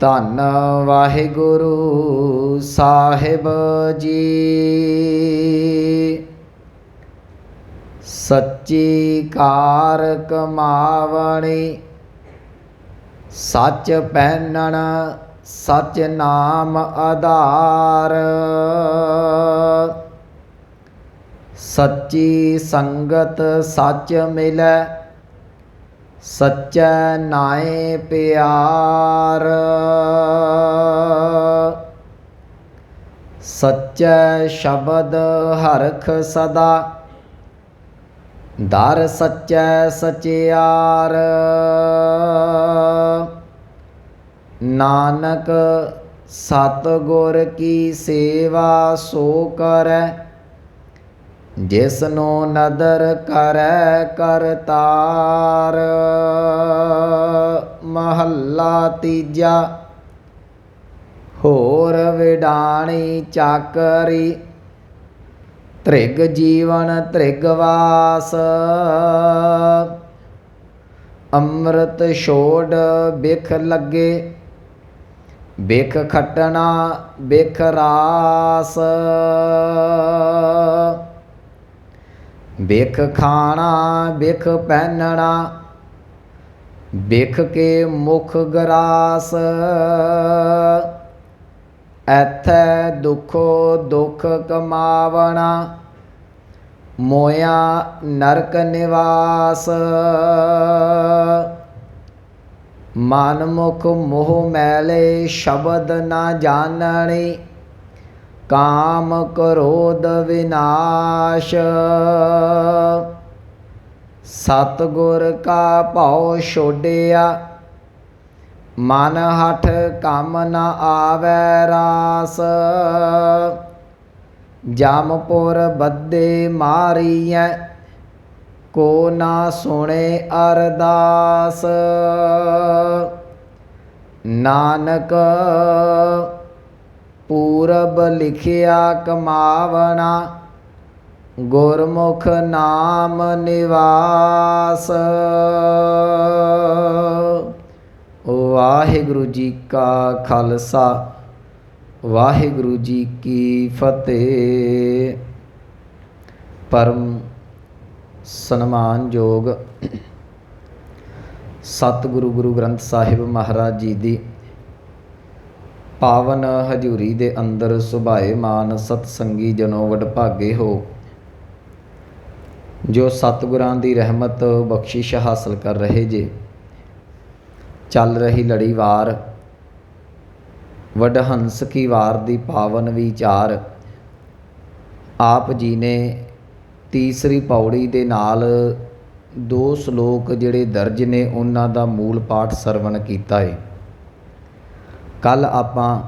ਧੰਨ ਵਾਹਿਗੁਰੂ ਸਾਹਿਬ ਜੀ। ਸੱਚੀ ਕਾਰ ਕਮਾਵਣੀ ਸੱਚ ਪਹਿਨਣ, ਸੱਚ ਨਾਮ ਆਧਾਰ। ਸੱਚੀ ਸੰਗਤ ਸੱਚ ਮਿਲੈ ਸੱਚੈ ਨਾਏ ਪਿਆਰ। ਸੱਚੈ ਸ਼ਬਦ ਹਰਖ ਸਦਾ। ਦਰ ਸੱਚੈ ਸਚਿਆਰ। ਨਾਨਕ ਸਤ ਗੁਰ ਕੀ ਸੇਵਾ ਸੋ ਕਰੈ। ਜਿਸ ਨੂੰ ਨਦਰ ਕਰੈ ਕਰਤਾਰ ਮਹੱਲਾ ਤੀਜਾ, ਹੋਰ ਵਿਡਾਣੀ ਚਾਕਰੀ। ਤ੍ਰਿਗ ਜੀਵਨ ਤ੍ਰਿਗ ਵਾਸ। ਅੰਮ੍ਰਿਤ ਛੋੜ ਬਿਖ ਲੱਗੇ, ਬਿਖ ਖਟਣਾ ਬਿਖ ਰਾਸ। ਬਿਖ ਖਾਣਾ ਬਿਖ ਪਹਿਨਣਾ ਬਿਖ ਕੇ ਮੁਖ ਗਰਾਸ। ਐਥੈ ਦੁਖੋ, ਦੁਖ ਕਮਾਵਣਾ, ਮੋਇਆ ਨਰਕ ਨਿਵਾਸ। ਮਨ ਮੁਖ ਮੋਹ ਮੈਲੇ, ਸ਼ਬਦ ਨਾ ਜਾਣਣੀ ਕਾਮ ਕ੍ਰੋਧ ਵਿਨਾਸ਼ ਸਤਗੁਰ ਕਾ ਭਉ ਛੋਡਿਆ, ਮਨ ਹਠ ਕੰਮ ਨ ਆਵੈ ਰਾਸ। ਜਮਪੁਰ ਬੱਦੇ ਮਾਰੀਐ, ਕੋ ਨਾ ਸੁਣੇ ਅਰਦਾਸ। ਨਾਨਕ ਪੂਰਬ ਲਿਖਿਆ ਕਮਾਵਣਾ, ਗੁਰਮੁਖ ਨਾਮ ਨਿਵਾਸ। ਵਾਹਿਗੁਰੂ ਜੀ ਕਾ ਖਾਲਸਾ, ਵਾਹਿਗੁਰੂ ਜੀ ਕੀ ਫਤਿਹ। ਪਰਮ ਸਨਮਾਨਯੋਗ ਸਤਿਗੁਰੂ ਗੁਰੂ ਗ੍ਰੰਥ ਸਾਹਿਬ ਮਹਾਰਾਜ ਜੀ ਦੀ ਪਾਵਨ ਹਜੂਰੀ ਦੇ ਅੰਦਰ ਸੁਭਾਏ ਮਾਨ ਸਤ ਸੰਗੀ ਜਨੋ ਵਡਭਾਗੇ ਹੋ। ਜੋ ਸਤਿਗੁਰਾਂ ਦੀ ਰਹਿਮਤ ਬਖਸ਼ਿਸ਼ ਹਾਸਲ ਕਰ ਰਹੇ ਜੇ। ਚੱਲ ਰਹੀ ਲੜੀਵਾਰ ਵਡਹੰਸ ਕੀ ਵਾਰ ਦੀ ਪਾਵਨ ਵਿਚਾਰ। ਆਪ ਜੀ ਨੇ ਤੀਸਰੀ ਪੌੜੀ ਦੇ ਨਾਲ ਦੋ ਸ਼ਲੋਕ ਜਿਹੜੇ ਦਰਜ ਨੇ, ਉਹਨਾਂ ਦਾ ਮੂਲ ਪਾਠ ਸਰਵਣ ਕੀਤਾ ਹੈ ਕੱਲ ਆਪਾਂ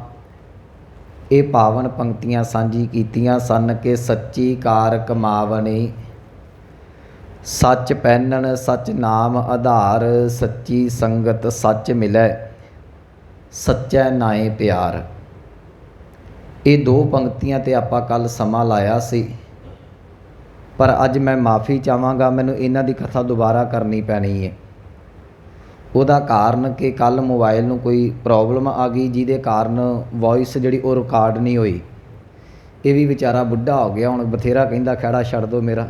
ਇਹ ਪਾਵਨ ਪੰਕਤੀਆਂ ਸਾਂਝੀ ਕੀਤੀਆਂ ਸਨ ਕਿ ਸੱਚੀ ਕਾਰ ਕਮਾਵਣੀ, ਸੱਚ ਪਹਿਨਣ, ਸੱਚ ਨਾਮ ਆਧਾਰ, ਸੱਚੀ ਸੰਗਤ ਸੱਚ ਮਿਲੈ, ਸੱਚੈ ਨਾਏ ਪਿਆਰ। ਇਹ ਦੋ ਪੰਕਤੀਆਂ ਤੇ ਆਪਾਂ ਕੱਲ ਸਮਾਂ ਲਾਇਆ ਸੀ। ਪਰ ਅੱਜ ਮੈਂ ਮਾਫੀ ਚਾਹਾਂਗਾ, ਮੈਨੂੰ ਇਹਨਾਂ ਦੀ ਕਥਾ ਦੁਬਾਰਾ ਕਰਨੀ ਪੈਣੀ ਹੈ ਉਹਦਾ ਕਾਰਨ ਕਿ ਕੱਲ੍ਹ ਮੋਬਾਈਲ ਨੂੰ ਕੋਈ ਪ੍ਰੋਬਲਮ ਆ ਗਈ, ਜਿਹਦੇ ਕਾਰਨ ਵੌਇਸ ਜਿਹੜੀ ਉਹ ਰਿਕਾਰਡ ਨਹੀਂ ਹੋਈ। ਇਹ ਵੀ ਵਿਚਾਰਾ ਬੁੱਢਾ ਹੋ ਗਿਆ, ਹੁਣ ਬਥੇਰਾ ਕਹਿੰਦਾ ਖੜਾ ਛੱਡ ਦੋ ਮੇਰਾ।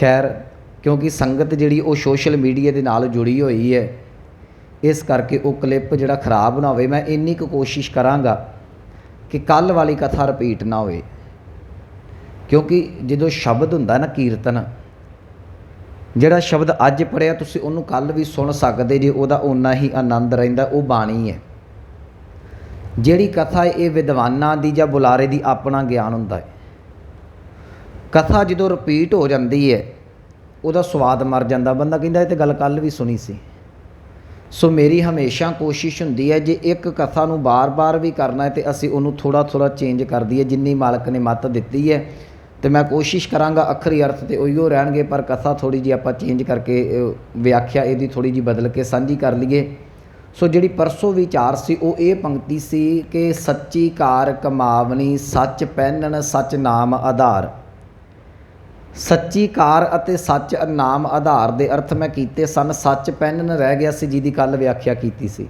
ਖੈਰ, ਕਿਉਂਕਿ ਸੰਗਤ ਜਿਹੜੀ ਉਹ ਸੋਸ਼ਲ ਮੀਡੀਆ ਦੇ ਨਾਲ ਜੁੜੀ ਹੋਈ ਹੈ, ਇਸ ਕਰਕੇ ਉਹ ਕਲਿੱਪ ਜਿਹੜਾ ਖਰਾਬ ਨਾ ਹੋਵੇ। ਮੈਂ ਇੰਨੀ ਕੁ ਕੋਸ਼ਿਸ਼ ਕਰਾਂਗਾ ਕਿ ਕੱਲ ਵਾਲੀ ਕਥਾ ਰਿਪੀਟ ਨਾ ਹੋਵੇ। ਕਿਉਂਕਿ ਜਦੋਂ ਸ਼ਬਦ ਹੁੰਦਾ ਨਾ ਕੀਰਤਨ ਜਿਹੜਾ ਸ਼ਬਦ ਅੱਜ ਪੜਿਆ ਤੁਸੀਂ ਉਹਨੂੰ ਕੱਲ ਵੀ ਸੁਣ ਸਕਦੇ ਜੇ, ਉਹਦਾ ਓਨਾ ਹੀ ਆਨੰਦ ਰਹਿੰਦਾ, ਉਹ ਬਾਣੀ ਹੈ। ਜਿਹੜੀ ਕਥਾ ਇਹ ਵਿਦਵਾਨਾਂ ਦੀ ਜਾਂ ਬੁਲਾਰੇ ਦੀ ਆਪਣਾ ਗਿਆਨ ਹੁੰਦਾ ਹੈ। ਕਥਾ ਜਦੋਂ ਰਿਪੀਟ ਹੋ ਜਾਂਦੀ ਹੈ, ਉਹਦਾ ਸਵਾਦ ਮਰ ਜਾਂਦਾ। ਬੰਦਾ ਕਹਿੰਦਾ, ਇਹ ਤੇ ਗੱਲ ਕੱਲ ਵੀ ਸੁਣੀ ਸੀ। ਸੋ ਮੇਰੀ ਹਮੇਸ਼ਾ ਕੋਸ਼ਿਸ਼ ਹੁੰਦੀ ਹੈ, ਜੇ ਇੱਕ ਕਥਾ ਨੂੰ ਬਾਰ-ਬਾਰ ਵੀ ਕਰਨਾ ਹੈ, ਤੇ ਅਸੀਂ ਉਹਨੂੰ ਥੋੜਾ-ਥੋੜਾ ਚੇਂਜ ਕਰ ਦਈਏ, ਜਿੰਨੀ ਮਾਲਕ ਨੇ ਮੱਤ ਦਿੱਤੀ ਹੈ ਤੇ ਮੈਂ ਕੋਸ਼ਿਸ਼ ਕਰਾਂਗਾ ਅੱਖਰੀ ਅਰਥ ਤੇ ਉਹੀਓ ਰਹਿਣਗੇ, ਪਰ ਕਥਾ ਥੋੜੀ ਜੀ ਆਪਾਂ ਚੇਂਜ ਕਰਕੇ ਵਿਆਖਿਆ ਇਹਦੀ ਥੋੜੀ ਜੀ ਬਦਲ ਕੇ ਸਾਂਝੀ ਕਰ ਲਈਏ। ਸੋ ਜਿਹੜੀ ਪਰਸੋਂ ਵਿਚਾਰ ਸੀ, ਉਹ ਇਹ ਪੰਕਤੀ ਸੀ ਕਿ ਸੱਚੀ ਕਾਰ ਕਮਾਵਣੀ, ਸੱਚ ਪਹਿਨਣ, ਸੱਚ ਨਾਮ ਆਧਾਰ। ਸੱਚੀ ਕਾਰ ਅਤੇ ਸੱਚ ਨਾਮ ਆਧਾਰ ਦੇ ਅਰਥ ਮੈਂ ਕੀਤੇ ਸਨ, ਸੱਚ ਪਹਿਨਣ ਰਹਿ ਗਿਆ ਸੀ, ਜਿਹਦੀ ਕੱਲ ਵਿਆਖਿਆ ਕੀਤੀ ਸੀ।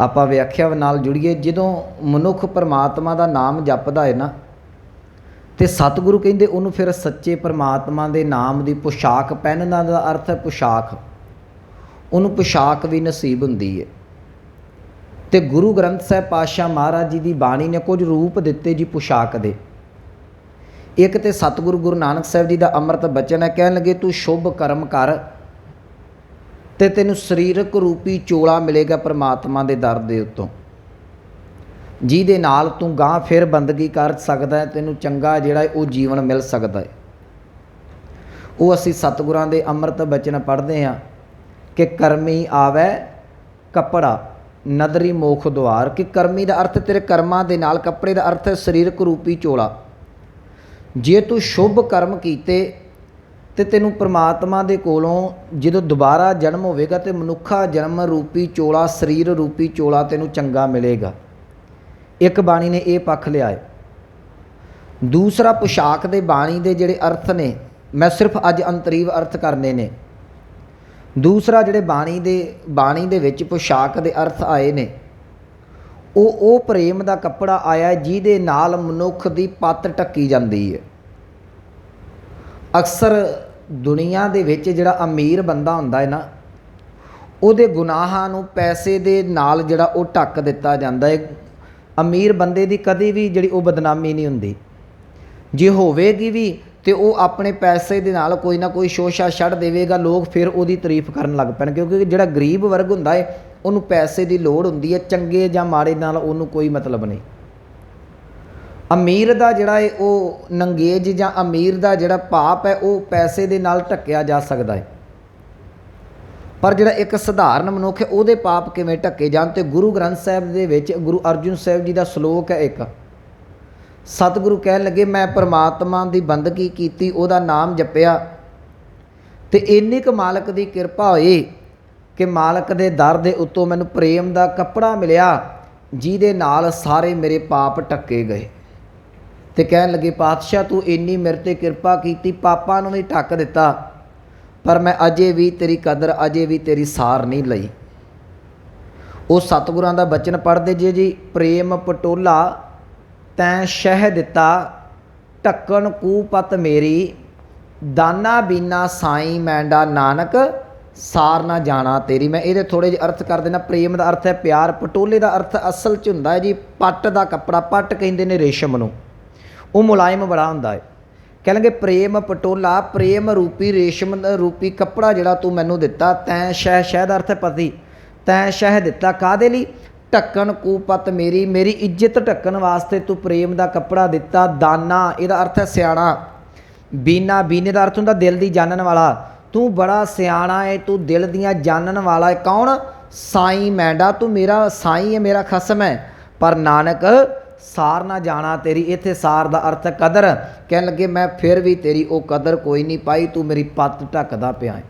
ਆਪਾਂ ਵਿਆਖਿਆ ਨਾਲ ਜੁੜੀਏ, ਜਦੋਂ ਮਨੁੱਖ ਪਰਮਾਤਮਾ ਦਾ ਨਾਮ ਜਪਦਾ ਹੈ ਨਾ ਤੇ ਸਤਿਗੁਰੂ ਕਹਿੰਦੇ ਉਹਨੂੰ ਫਿਰ ਸੱਚੇ ਪਰਮਾਤਮਾ ਦੇ ਨਾਮ ਦੀ ਪੁਸ਼ਾਕ, ਪਹਿਨਣਾ ਦਾ ਅਰਥ ਹੈ ਪੁਸ਼ਾਕ। ਉਹਨੂੰ ਪੁਸ਼ਾਕ ਵੀ ਨਸੀਬ ਹੁੰਦੀ ਹੈ ਤੇ ਗੁਰੂ ਗ੍ਰੰਥ ਸਾਹਿਬ ਪਾਤਸ਼ਾਹ ਮਹਾਰਾਜ ਜੀ ਦੀ ਬਾਣੀ ਨੇ ਕੁਝ ਰੂਪ ਦਿੱਤੇ ਜੀ ਪੁਸ਼ਾਕ ਦੇ। ਇੱਕ ਤੇ ਸਤਿਗੁਰੂ ਗੁਰੂ ਨਾਨਕ ਸਾਹਿਬ ਜੀ ਦਾ ਅੰਮ੍ਰਿਤ ਬਚਨ ਹੈ, ਕਹਿਣ ਲੱਗੇ, ਤੂੰ ਸ਼ੁਭ ਕਰਮ ਕਰ ਤੇ ਤੈਨੂੰ ਸਰੀਰਕ ਰੂਪੀ ਚੋਲਾ ਮਿਲੇਗਾ ਪ੍ਰਮਾਤਮਾ ਦੇ ਦਰ ਦੇ ਉੱਤੋਂ। ਜਿਹਦੇ ਨਾਲ ਤੂੰ ਗਾਂ ਫਿਰ ਬੰਦਗੀ ਕਰ ਸਕਦਾ ਤੈਨੂੰ ਚੰਗਾ ਜਿਹੜਾ ਉਹ ਜੀਵਨ ਮਿਲ ਸਕਦਾ ਹੈ। ਉਹ ਅਸੀਂ ਸਤਿਗੁਰਾਂ ਦੇ ਅੰਮ੍ਰਿਤ ਬਚਨ ਪੜ੍ਹਦੇ ਹਾਂ ਕਿ ਕਰਮੀ ਆਵੇ ਕੱਪੜਾ, ਨਦਰੀ ਮੋਖ ਦੁਆਰ। ਕਿ ਕਰਮੀ ਦਾ ਅਰਥ ਤੇਰੇ ਕਰਮਾਂ ਦੇ ਨਾਲ, ਕੱਪੜੇ ਦਾ ਅਰਥ ਹੈ ਸਰੀਰਕ ਰੂਪੀ ਚੋਲਾ। ਜੇ ਤੂੰ ਸ਼ੁਭ ਕਰਮ ਕੀਤੇ ਤੇ ਤੈਨੂੰ ਪ੍ਰਮਾਤਮਾ ਦੇ ਕੋਲੋਂ ਜਦੋਂ ਦੁਬਾਰਾ ਜਨਮ ਹੋਵੇਗਾ ਤੇ ਮਨੁੱਖਾ ਜਨਮ ਰੂਪੀ ਚੋਲਾ, ਸਰੀਰ ਰੂਪੀ ਚੋਲਾ ਤੈਨੂੰ ਚੰਗਾ ਮਿਲੇਗਾ। ਇੱਕ ਬਾਣੀ ਨੇ ਇਹ ਪੱਖ ਲਿਆ ਹੈ। ਦੂਸਰਾ ਪੁਸ਼ਾਕ ਦੇ ਬਾਣੀ ਦੇ ਜਿਹੜੇ ਅਰਥ ਨੇ, ਮੈਂ ਸਿਰਫ ਅੱਜ ਅੰਤਰੀਵ ਅਰਥ ਕਰਨੇ ਨੇ। ਦੂਸਰਾ ਜਿਹੜੇ ਬਾਣੀ ਦੇ ਬਾਣੀ ਦੇ ਵਿੱਚ ਪੁਸ਼ਾਕ ਦੇ ਅਰਥ ਆਏ ਨੇ, ਉਹ ਉਹ ਪ੍ਰੇਮ ਦਾ ਕੱਪੜਾ ਆਇਆ ਜਿਹਦੇ ਨਾਲ ਮਨੁੱਖ ਦੀ ਪੱਤ ਟੱਕੀ ਜਾਂਦੀ ਹੈ। ਅਕਸਰ ਦੁਨੀਆ ਦੇ ਵਿੱਚ ਜਿਹੜਾ ਅਮੀਰ ਬੰਦਾ ਹੁੰਦਾ ਹੈ ਨਾ, ਉਹਦੇ ਗੁਨਾਹਾਂ ਨੂੰ ਪੈਸੇ ਦੇ ਨਾਲ ਜਿਹੜਾ ਉਹ ਢੱਕ ਦਿੱਤਾ ਜਾਂਦਾ ਹੈ। ਅਮੀਰ ਬੰਦੇ ਦੀ ਕਦੇ ਵੀ ਜਿਹੜੀ ਉਹ ਬਦਨਾਮੀ ਨਹੀਂ ਹੁੰਦੀ। ਜੇ ਹੋਵੇਗੀ ਵੀ ਤੇ ਉਹ ਆਪਣੇ ਪੈਸੇ ਦੇ ਨਾਲ ਕੋਈ ਨਾ ਕੋਈ ਸ਼ੋਸ਼ਾ ਛੱਡ ਦੇਵੇਗਾ, ਲੋਕ ਫਿਰ ਉਹਦੀ ਤਾਰੀਫ ਕਰਨ ਲੱਗ ਪੈਣ, ਕਿਉਂਕਿ ਜਿਹੜਾ ਗਰੀਬ ਵਰਗ ਹੁੰਦਾ ਹੈ ਉਹਨੂੰ ਪੈਸੇ ਦੀ ਲੋੜ ਹੁੰਦੀ ਹੈ ਚੰਗੇ ਜਾਂ ਮਾੜੇ ਨਾਲ ਉਹਨੂੰ ਕੋਈ ਮਤਲਬ ਨਹੀਂ। ਅਮੀਰ ਦਾ ਜਿਹੜਾ ਹੈ ਉਹ ਨੰਗੇਜ ਜਾਂ ਅਮੀਰ ਦਾ ਜਿਹੜਾ ਪਾਪ ਹੈ ਉਹ ਪੈਸੇ ਦੇ ਨਾਲ ਢੱਕਿਆ ਜਾ ਸਕਦਾ ਹੈ ਪਰ ਜਿਹੜਾ ਇੱਕ ਸਧਾਰਨ ਮਨੁੱਖ ਹੈ, ਉਹਦੇ ਪਾਪ ਕਿਵੇਂ ਢੱਕੇ ਜਾਣ ਤੇ ਗੁਰੂ ਗ੍ਰੰਥ ਸਾਹਿਬ ਦੇ ਵਿੱਚ ਗੁਰੂ ਅਰਜੁਨ ਸਾਹਿਬ ਜੀ ਦਾ ਸ਼ਲੋਕ ਹੈ ਇੱਕ। ਸਤਿਗੁਰੂ ਕਹਿਣ ਲੱਗੇ, ਮੈਂ ਪ੍ਰਮਾਤਮਾ ਦੀ ਬੰਦਗੀ ਕੀਤੀ, ਉਹਦਾ ਨਾਮ ਜਪਿਆ। ਤੇ ਇੰਨੀ ਕੁ ਮਾਲਕ ਦੀ ਕਿਰਪਾ ਹੋਈ ਕਿ ਮਾਲਕ ਦੇ ਦਰ ਦੇ ਉੱਤੋਂ ਮੈਨੂੰ ਪ੍ਰੇਮ ਦਾ ਕੱਪੜਾ ਮਿਲਿਆ, ਜਿਹਦੇ ਨਾਲ ਸਾਰੇ ਮੇਰੇ ਪਾਪ ਟੱਕੇ ਗਏ। ਤੇ ਕਹਿਣ ਲੱਗੇ, ਪਾਤਸ਼ਾਹ, ਤੂੰ ਇੰਨੀ ਮੇਰੇ ਤੇ ਕਿਰਪਾ ਕੀਤੀ, ਪਾਪਾਂ ਨੂੰ ਵੀ ਢੱਕ ਦਿੱਤਾ। ਪਰ ਮੈਂ ਅਜੇ ਵੀ ਤੇਰੀ ਕਦਰ, ਅਜੇ ਵੀ ਤੇਰੀ ਸਾਰ ਨਹੀਂ ਲਈ। ਉਹ ਸਤਿਗੁਰਾਂ ਦਾ ਬਚਨ ਪੜ੍ਹਦੇ ਜੇ ਜੀ, ਪ੍ਰੇਮ ਪਟੋਲਾ ਤੈਂ ਸ਼ਹਿ ਦਿੱਤਾ, ਢੱਕਣ ਕੂਪਤ ਮੇਰੀ, ਦਾਨਾ ਬੀਨਾ ਸਾਈ ਮੈਂਡਾ ਨਾਨਕ, ਸਾਰ ਨਾ ਜਾਣਾ ਤੇਰੀ। ਮੈਂ ਇਹਦੇ ਥੋੜੇ ਜਿਹੇ ਅਰਥ ਕਰ ਦੇਣਾ ਪ੍ਰੇਮ ਦਾ ਅਰਥ ਹੈ ਪਿਆਰ। ਪਟੋਲੇ ਦਾ ਅਰਥ ਅਸਲ ਚ ਹੁੰਦਾ ਹੈ ਜੀ, ਪੱਟ ਦਾ ਕੱਪੜਾ, ਪੱਟ ਕਹਿੰਦੇ ਨੇ ਰੇਸ਼ਮ ਨੂੰ। ਉਹ ਮੁਲਾਇਮ ਬੜਾ ਹੁੰਦਾ ਹੈ। ਕਹਿ ਲਾਂਗੇ ਪ੍ਰੇਮ ਪਟੋਲਾ, ਪ੍ਰੇਮ ਰੂਪੀ ਰੇਸ਼ਮ, ਰੂਪੀ ਕੱਪੜਾ ਜਿਹੜਾ ਤੂੰ ਮੈਨੂੰ ਦਿੱਤਾ, ਤੈਂ ਸ਼ਹਿ ਸ਼ਹਿ ਦਾ ਅਰਥ ਹੈ ਪਤੀ, ਤੈਂ ਸ਼ਹਿ ਦਿੱਤਾ ਕਾਦੇ ਲਈ? ਢੱਕਣ ਕੂਪਤ ਮੇਰੀ ਮੇਰੀ ਇੱਜ਼ਤ ਢੱਕਣ ਵਾਸਤੇ ਤੂੰ ਪ੍ਰੇਮ ਦਾ ਕੱਪੜਾ ਦਿੱਤਾ, ਦਾਨਾ, ਇਹਦਾ ਅਰਥ ਹੈ ਸਿਆਣਾ। ਬੀਨਾ, ਬੀਨੇ ਦਾ ਅਰਥ ਹੁੰਦਾ ਦਿਲ ਦੀ ਜਾਣਨ ਵਾਲਾ। ਤੂੰ ਬੜਾ ਸਿਆਣਾ ਏ, ਤੂੰ ਦਿਲ ਦੀਆਂ ਜਾਣਨ ਵਾਲਾ ਹੈ ਕੌਣ? ਸਾਈ ਮੈਂਡਾ, ਤੂੰ ਮੇਰਾ ਸਾਈ ਹੈ ਮੇਰਾ ਖਸਮ ਹੈ ਪਰ ਨਾਨਕ ਸਾਰ ਨਾ ਜਾਣਾ, ਤੇਰੀ ਇੱਥੇ ਸਾਰ ਦਾ ਅਰਥ ਕਦਰ। ਕਹਿਣ ਲੱਗੇ, ਮੈਂ ਫਿਰ ਵੀ ਤੇਰੀ ਉਹ ਕਦਰ ਕੋਈ ਨਹੀਂ ਪਾਈ, ਤੂੰ ਮੇਰੀ ਪੱਤ ਢੱਕਦਾ ਪਿਆ ਹੈ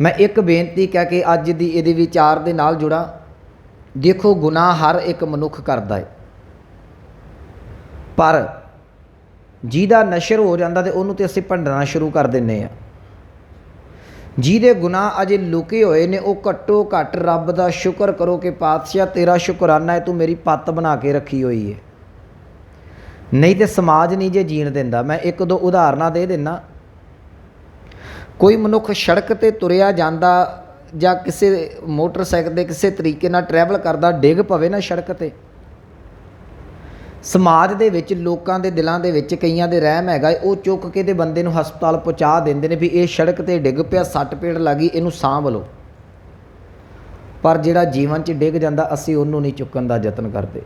ਮੈਂ ਇੱਕ ਬੇਨਤੀ ਕਹਿ ਕੇ ਅੱਜ ਦੀ ਇਹਦੇ ਵਿਚਾਰ ਦੇ ਨਾਲ ਜੁੜਾ। ਦੇਖੋ, ਗੁਨਾਹ ਹਰ ਇੱਕ ਮਨੁੱਖ ਕਰਦਾ ਹੈ ਪਰ ਜਿਹਦਾ ਨਸ਼ਰ ਹੋ ਜਾਂਦਾ ਤੇ ਉਹਨੂੰ ਤੇ ਅਸੀਂ ਭੰਡਣਾ ਸ਼ੁਰੂ ਕਰ ਦਿੰਨੇ ਆ। ਜਿਹਦੇ ਗੁਨਾਹ ਅਜੇ ਲੁਕੇ ਹੋਏ ਨੇ, ਉਹ ਘੱਟੋ ਘੱਟ ਰੱਬ ਦਾ ਸ਼ੁਕਰ ਕਰੋ ਕਿ ਪਾਤਸ਼ਾਹ, ਤੇਰਾ ਸ਼ੁਕਰਾਨਾ ਹੈ, ਤੂੰ ਮੇਰੀ ਪੱਤ ਬਣਾ ਕੇ ਰੱਖੀ ਹੋਈ ਹੈ ਨਹੀਂ ਤੇ ਸਮਾਜ ਨਹੀਂ ਜੇ ਜੀਣ ਦਿੰਦਾ। ਮੈਂ ਇੱਕ ਦੋ ਉਦਾਹਰਨਾਂ ਦੇ ਦਿੰਨਾ। ਕੋਈ ਮਨੁੱਖ ਸੜਕ ਤੇ ਤੁਰਿਆ ਜਾਂਦਾ ਜਾਂ ਕਿਸੇ ਮੋਟਰਸਾਈਕਲ ਦੇ ਕਿਸੇ ਤਰੀਕੇ ਨਾਲ ਟਰੈਵਲ ਕਰਦਾ, ਡਿੱਗ ਪਵੇ ਨਾ ਸੜਕ ਤੇ। ਸਮਾਜ ਦੇ ਵਿੱਚ ਲੋਕਾਂ ਦੇ ਦਿਲਾਂ ਦੇ ਵਿੱਚ ਕਈਆਂ ਦੇ ਰਹਿਮ ਹੈਗਾ ਏ, ਉਹ ਚੁੱਕ ਕੇ ਤੇ ਬੰਦੇ ਨੂੰ ਹਸਪਤਾਲ ਪਹੁੰਚਾ ਦਿੰਦੇ ਨੇ ਵੀ ਇਹ ਸੜਕ ਤੇ ਡਿੱਗ ਪਿਆ ਸੱਟ ਪੇੜ ਲੱਗੀ ਇਹਨੂੰ ਸਾਂਭ ਲਓ। ਪਰ ਜਿਹੜਾ ਜੀਵਨ 'ਚ ਡਿੱਗ ਜਾਂਦਾ ਅਸੀਂ ਉਹਨੂੰ ਨਹੀਂ ਚੁੱਕਣ ਦਾ ਯਤਨ ਕਰਦੇ।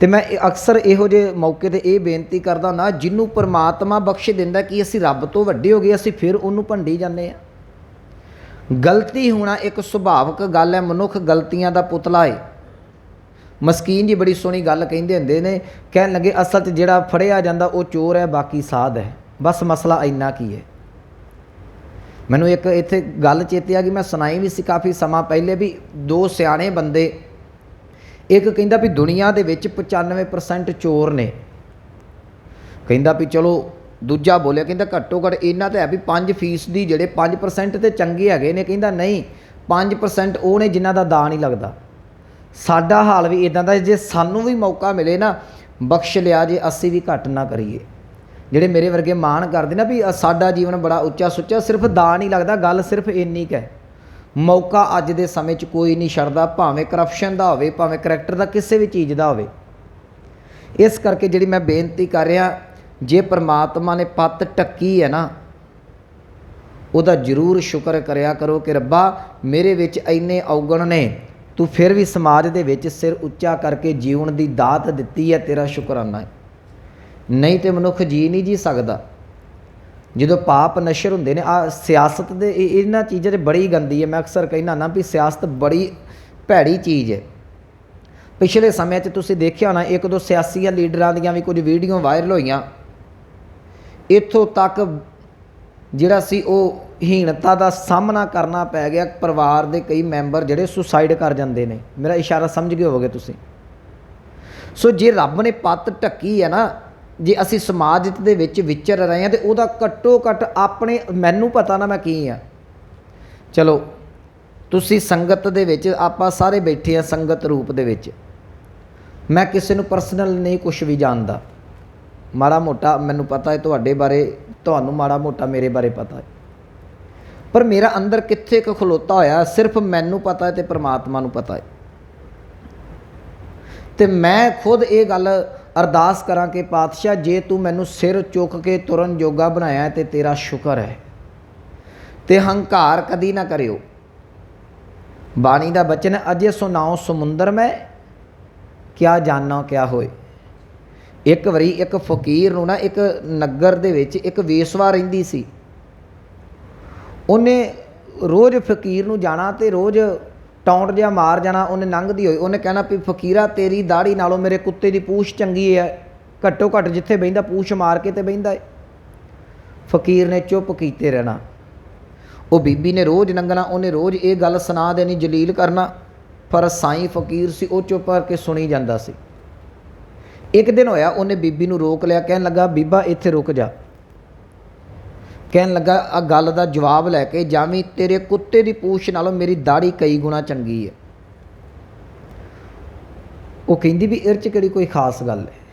ਤੇ ਮੈਂ ਅਕਸਰ ਇਹੋ ਜਿਹੇ ਮੌਕੇ ਤੇ ਇਹ ਬੇਨਤੀ ਕਰਦਾ ਨਾ ਜਿਹਨੂੰ ਪਰਮਾਤਮਾ ਬਖਸ਼ ਦਿੰਦਾ ਕਿ ਅਸੀਂ ਰੱਬ ਤੋਂ ਵੱਡੇ ਹੋ ਗਏ ਅਸੀਂ ਫਿਰ ਉਹਨੂੰ ਭੰਡੀ ਜਾਂਦੇ ਆ ਗਲਤੀ ਹੋਣਾ ਇੱਕ ਸੁਭਾਵਿਕ ਗੱਲ ਹੈ ਮਨੁੱਖ ਗਲਤੀਆਂ ਦਾ ਪੁਤਲਾ ਹੈ ਮਸਕੀਨ ਜੀ ਬੜੀ ਸੋਹਣੀ ਗੱਲ ਕਹਿੰਦੇ ਹੁੰਦੇ ਨੇ, ਕਹਿਣ ਲੱਗੇ ਅਸਲ 'ਚ ਜਿਹੜਾ ਫੜਿਆ ਜਾਂਦਾ ਉਹ ਚੋਰ ਹੈ, ਬਾਕੀ ਸਾਧ ਹੈ। ਬਸ ਮਸਲਾ ਇੰਨਾ ਕੀ ਹੈ। ਮੈਨੂੰ ਇੱਕ ਇੱਥੇ ਗੱਲ ਚੇਤੇ ਆ ਗਈ, ਮੈਂ ਸੁਣਾਈ ਵੀ ਸੀ ਕਾਫੀ ਸਮਾਂ ਪਹਿਲੇ ਵੀ ਦੋ ਸਿਆਣੇ ਬੰਦੇ, ਇੱਕ ਕਹਿੰਦਾ ਵੀ ਦੁਨੀਆ ਦੇ ਵਿੱਚ 95% ਚੋਰ ਨੇ। ਕਹਿੰਦਾ ਵੀ ਚਲੋ ਦੂਜਾ ਬੋਲਿਆ, ਕਹਿੰਦਾ ਘੱਟੋ ਘੱਟ ਇਹਨਾਂ ਤਾਂ ਹੈ ਵੀ 5% ਦੀ ਜਿਹੜੇ 5% ਤੇ ਚੰਗੇ ਹੈਗੇ ਨੇ, ਕਹਿੰਦਾ ਨਹੀਂ 5% ਉਹ ਨੇ ਜਿਨ੍ਹਾਂ ਦਾ ਦਾ ਨਹੀਂ ਲੱਗਦਾ। ਸਾਡਾ ਹਾਲ ਵੀ ਇਦਾਂ ਦਾ ਜੇ ਸਾਨੂੰ ਵੀ ਮੌਕਾ ਮਿਲੇ ਨਾ, ਬਖਸ਼ ਲਿਆ ਜੇ, ਅਸੀਂ ਵੀ ਘੱਟ ਨਾ ਕਰੀਏ। ਜਿਹੜੇ ਮੇਰੇ ਵਰਗੇ ਮਾਣ ਕਰਦੇ ਨਾ ਵੀ ਸਾਡਾ ਜੀਵਨ ਬੜਾ ਉੱਚਾ ਸੁੱਚਾ, ਸਿਰਫ ਦਾ ਨਹੀਂ ਲੱਗਦਾ, ਗੱਲ ਸਿਰਫ ਇੰਨੀ ਕੁ ਹੈ। ਮੌਕਾ ਅੱਜ ਦੇ ਸਮੇਂ 'ਚ ਕੋਈ ਨਹੀਂ ਛੱਡਦਾ, ਭਾਵੇਂ ਕਰਪਸ਼ਨ ਦਾ ਹੋਵੇ, ਭਾਵੇਂ ਕਰੈਕਟਰ ਦਾ ਕਿਸੇ ਵੀ ਚੀਜ਼ ਦਾ ਹੋਵੇ। ਇਸ ਕਰਕੇ ਜਿਹੜੀ ਮੈਂ ਬੇਨਤੀ ਕਰ ਰਿਹਾ, ਜੇ ਪ੍ਰਮਾਤਮਾ ਨੇ ਪੱਤ ਟੱਕੀ ਹੈ ਨਾ, ਉਹਦਾ ਜ਼ਰੂਰ ਸ਼ੁਕਰ ਕਰਿਆ ਕਰੋ ਕਿ ਰੱਬਾ, ਮੇਰੇ ਵਿੱਚ ਇੰਨੇ ਔਗਣ ਨੇ ਤੂੰ ਫਿਰ ਵੀ ਸਮਾਜ ਦੇ ਵਿੱਚ ਸਿਰ ਉੱਚਾ ਕਰਕੇ ਜੀਵਨ ਦੀ ਦਾਤ ਦਿੱਤੀ ਹੈ, ਤੇਰਾ ਸ਼ੁਕਰਾਨਾ ਹੈ। ਨਹੀਂ ਤੇ ਮਨੁੱਖ ਜੀ ਨਹੀਂ ਜੀ ਸਕਦਾ। ਜਦੋਂ ਪਾਪ ਨਸ਼ਰ ਹੁੰਦੇ ਨੇ ਆ ਸਿਆਸਤ ਦੇ ਇਹ- ਇਹਨਾਂ ਚੀਜ਼ਾਂ 'ਚ ਬੜੀ ਗੰਦੀ ਹੈ। ਮੈਂ ਅਕਸਰ ਕਹਿੰਦਾ ਨਾ ਵੀ ਸਿਆਸਤ ਬੜੀ ਭੈੜੀ ਚੀਜ਼ ਹੈ। ਪਿਛਲੇ ਸਮੇਂ 'ਚ ਤੁਸੀਂ ਦੇਖਿਆ ਹੋਣਾ, ਇੱਕ ਦੋ ਸਿਆਸੀਆਂ ਲੀਡਰਾਂ ਦੀਆਂ ਵੀ ਕੁਝ ਵੀਡੀਓ ਵਾਇਰਲ ਹੋਈਆਂ। ਇੱਥੋਂ ਤੱਕ ਜਿਹੜਾ ਸੀ ਉਹ ਹੀਣਤਾ ਦਾ ਸਾਹਮਣਾ ਕਰਨਾ ਪੈ ਗਿਆ ਪਰਿਵਾਰ ਦੇ ਕਈ ਮੈਂਬਰ ਜਿਹੜੇ ਸੁਸਾਈਡ ਕਰ ਜਾਂਦੇ ਨੇ। ਮੇਰਾ ਇਸ਼ਾਰਾ ਸਮਝ ਗਏ ਹੋਵੋਗੇ ਤੁਸੀਂ। ਸੋ ਜੇ ਰੱਬ ਨੇ ਪੱਤ ਢੱਕੀ ਹੈ ਨਾ, ਜੇ ਅਸੀਂ ਸਮਾਜ ਦੇ ਵਿੱਚ ਵਿਚਰ ਰਹੇ ਹਾਂ ਤੇ ਉਹਦਾ ਘੱਟੋ ਘੱਟ ਆਪਣੇ, ਮੈਨੂੰ ਪਤਾ ਨਾ ਮੈਂ ਕੀ ਆ ਚਲੋ, ਤੁਸੀਂ ਸੰਗਤ ਦੇ ਵਿੱਚ, ਆਪਾਂ ਸਾਰੇ ਬੈਠੇ ਆ ਸੰਗਤ ਰੂਪ ਦੇ ਵਿੱਚ। ਮੈਂ ਕਿਸੇ ਨੂੰ ਪਰਸਨਲ ਨਹੀਂ ਕੁਝ ਵੀ ਜਾਣਦਾ। ਮਾੜਾ ਮੋਟਾ ਮੈਨੂੰ ਪਤਾ ਹੈ ਤੁਹਾਡੇ ਬਾਰੇ, ਤੁਹਾਨੂੰ ਮਾੜਾ ਮੋਟਾ ਮੇਰੇ ਬਾਰੇ ਪਤਾ ਹੈ। ਪਰ ਮੇਰਾ ਅੰਦਰ ਕਿੱਥੇ ਕੁ ਖਲੋਤਾ ਹੋਇਆ, ਸਿਰਫ ਮੈਨੂੰ ਪਤਾ ਹੈ ਤੇ ਪ੍ਰਮਾਤਮਾ ਨੂੰ ਪਤਾ ਹੈ। ਤੇ ਮੈਂ ਖੁਦ ਇਹ ਗੱਲ ਅਰਦਾਸ ਕਰਾਂ ਕਿ ਪਾਤਸ਼ਾਹ, ਜੇ ਤੂੰ ਮੈਨੂੰ ਸਿਰ ਚੁੱਕ ਕੇ ਤੁਰਨ ਜੋਗਾ ਬਣਾਇਆ ਹੈ ਤੇ ਤੇਰਾ ਸ਼ੁਕਰ ਹੈ। ਤੇ ਹੰਕਾਰ ਕਦੀ ਨਾ ਕਰਿਓ। ਬਾਣੀ ਦਾ ਬਚਨ, ਅਜੇ ਸੁਨਾਓ ਸਮੁੰਦਰ ਮੈਂ, ਕਿਆ ਜਾਣਾ ਕਿਆ ਹੋਏ। ਇੱਕ ਵਾਰੀ ਇੱਕ ਫਕੀਰ ਨੂੰ ਨਾ ਇੱਕ ਨਗਰ ਦੇ ਵਿੱਚ ਇੱਕ ਵੇਸਵਾ ਰਹਿੰਦੀ ਸੀ। ਉਹਨੇ ਰੋਜ਼ ਫਕੀਰ ਨੂੰ ਜਾਣਾ ਤੇ ਰੋਜ਼ ਟੌਂਟ ਜਿਹਾ ਮਾਰ ਜਾਣਾ, ਉਹਨੇ ਲੰਘਦੀ ਹੋਈ। ਉਹਨੇ ਕਹਿਣਾ ਵੀ ਫਕੀਰਾ, ਤੇਰੀ ਦਾੜੀ ਨਾਲੋਂ ਮੇਰੇ ਕੁੱਤੇ ਦੀ ਪੂਛ ਚੰਗੀ ਹੈ ਘੱਟੋ ਘੱਟ ਜਿੱਥੇ ਬਹਿੰਦਾ ਪੂਛ ਮਾਰ ਕੇ ਤੇ ਬਹਿੰਦਾ ਏ। ਫਕੀਰ ਨੇ ਚੁੱਪ ਕੀਤੇ ਰਹਿਣਾ। ਉਹ ਬੀਬੀ ਨੇ ਰੋਜ਼ ਲੰਘਣਾ ਉਹਨੇ ਰੋਜ਼ ਇਹ ਗੱਲ ਸੁਣਾ ਦੇਣੀ, ਜਲੀਲ ਕਰਨਾ। ਪਰ ਸਾਈਂ ਫਕੀਰ ਸੀ, ਉਹ ਚੁੱਪ ਕਰਕੇ ਸੁਣੀ ਜਾਂਦਾ ਸੀ। ਇੱਕ ਦਿਨ ਹੋਇਆ, ਉਹਨੇ ਬੀਬੀ ਨੂੰ ਰੋਕ ਲਿਆ। ਕਹਿਣ ਲੱਗਾ, ਬੀਬਾ, ਇੱਥੇ ਰੁਕ ਜਾ। ਕਹਿਣ ਲੱਗਾ ਆ ਗੱਲ ਦਾ ਜਵਾਬ ਲੈ ਕੇ ਜਾਵੀਂ, ਤੇਰੇ ਕੁੱਤੇ ਦੀ ਪੂਛ ਨਾਲੋਂ ਮੇਰੀ ਦਾੜੀ ਕਈ ਗੁਣਾ ਚੰਗੀ ਹੈ ਉਹ ਕਹਿੰਦੀ ਵੀ ਇਹ 'ਚ ਕਿਹੜੀ ਕੋਈ ਖਾਸ ਗੱਲ ਹੈ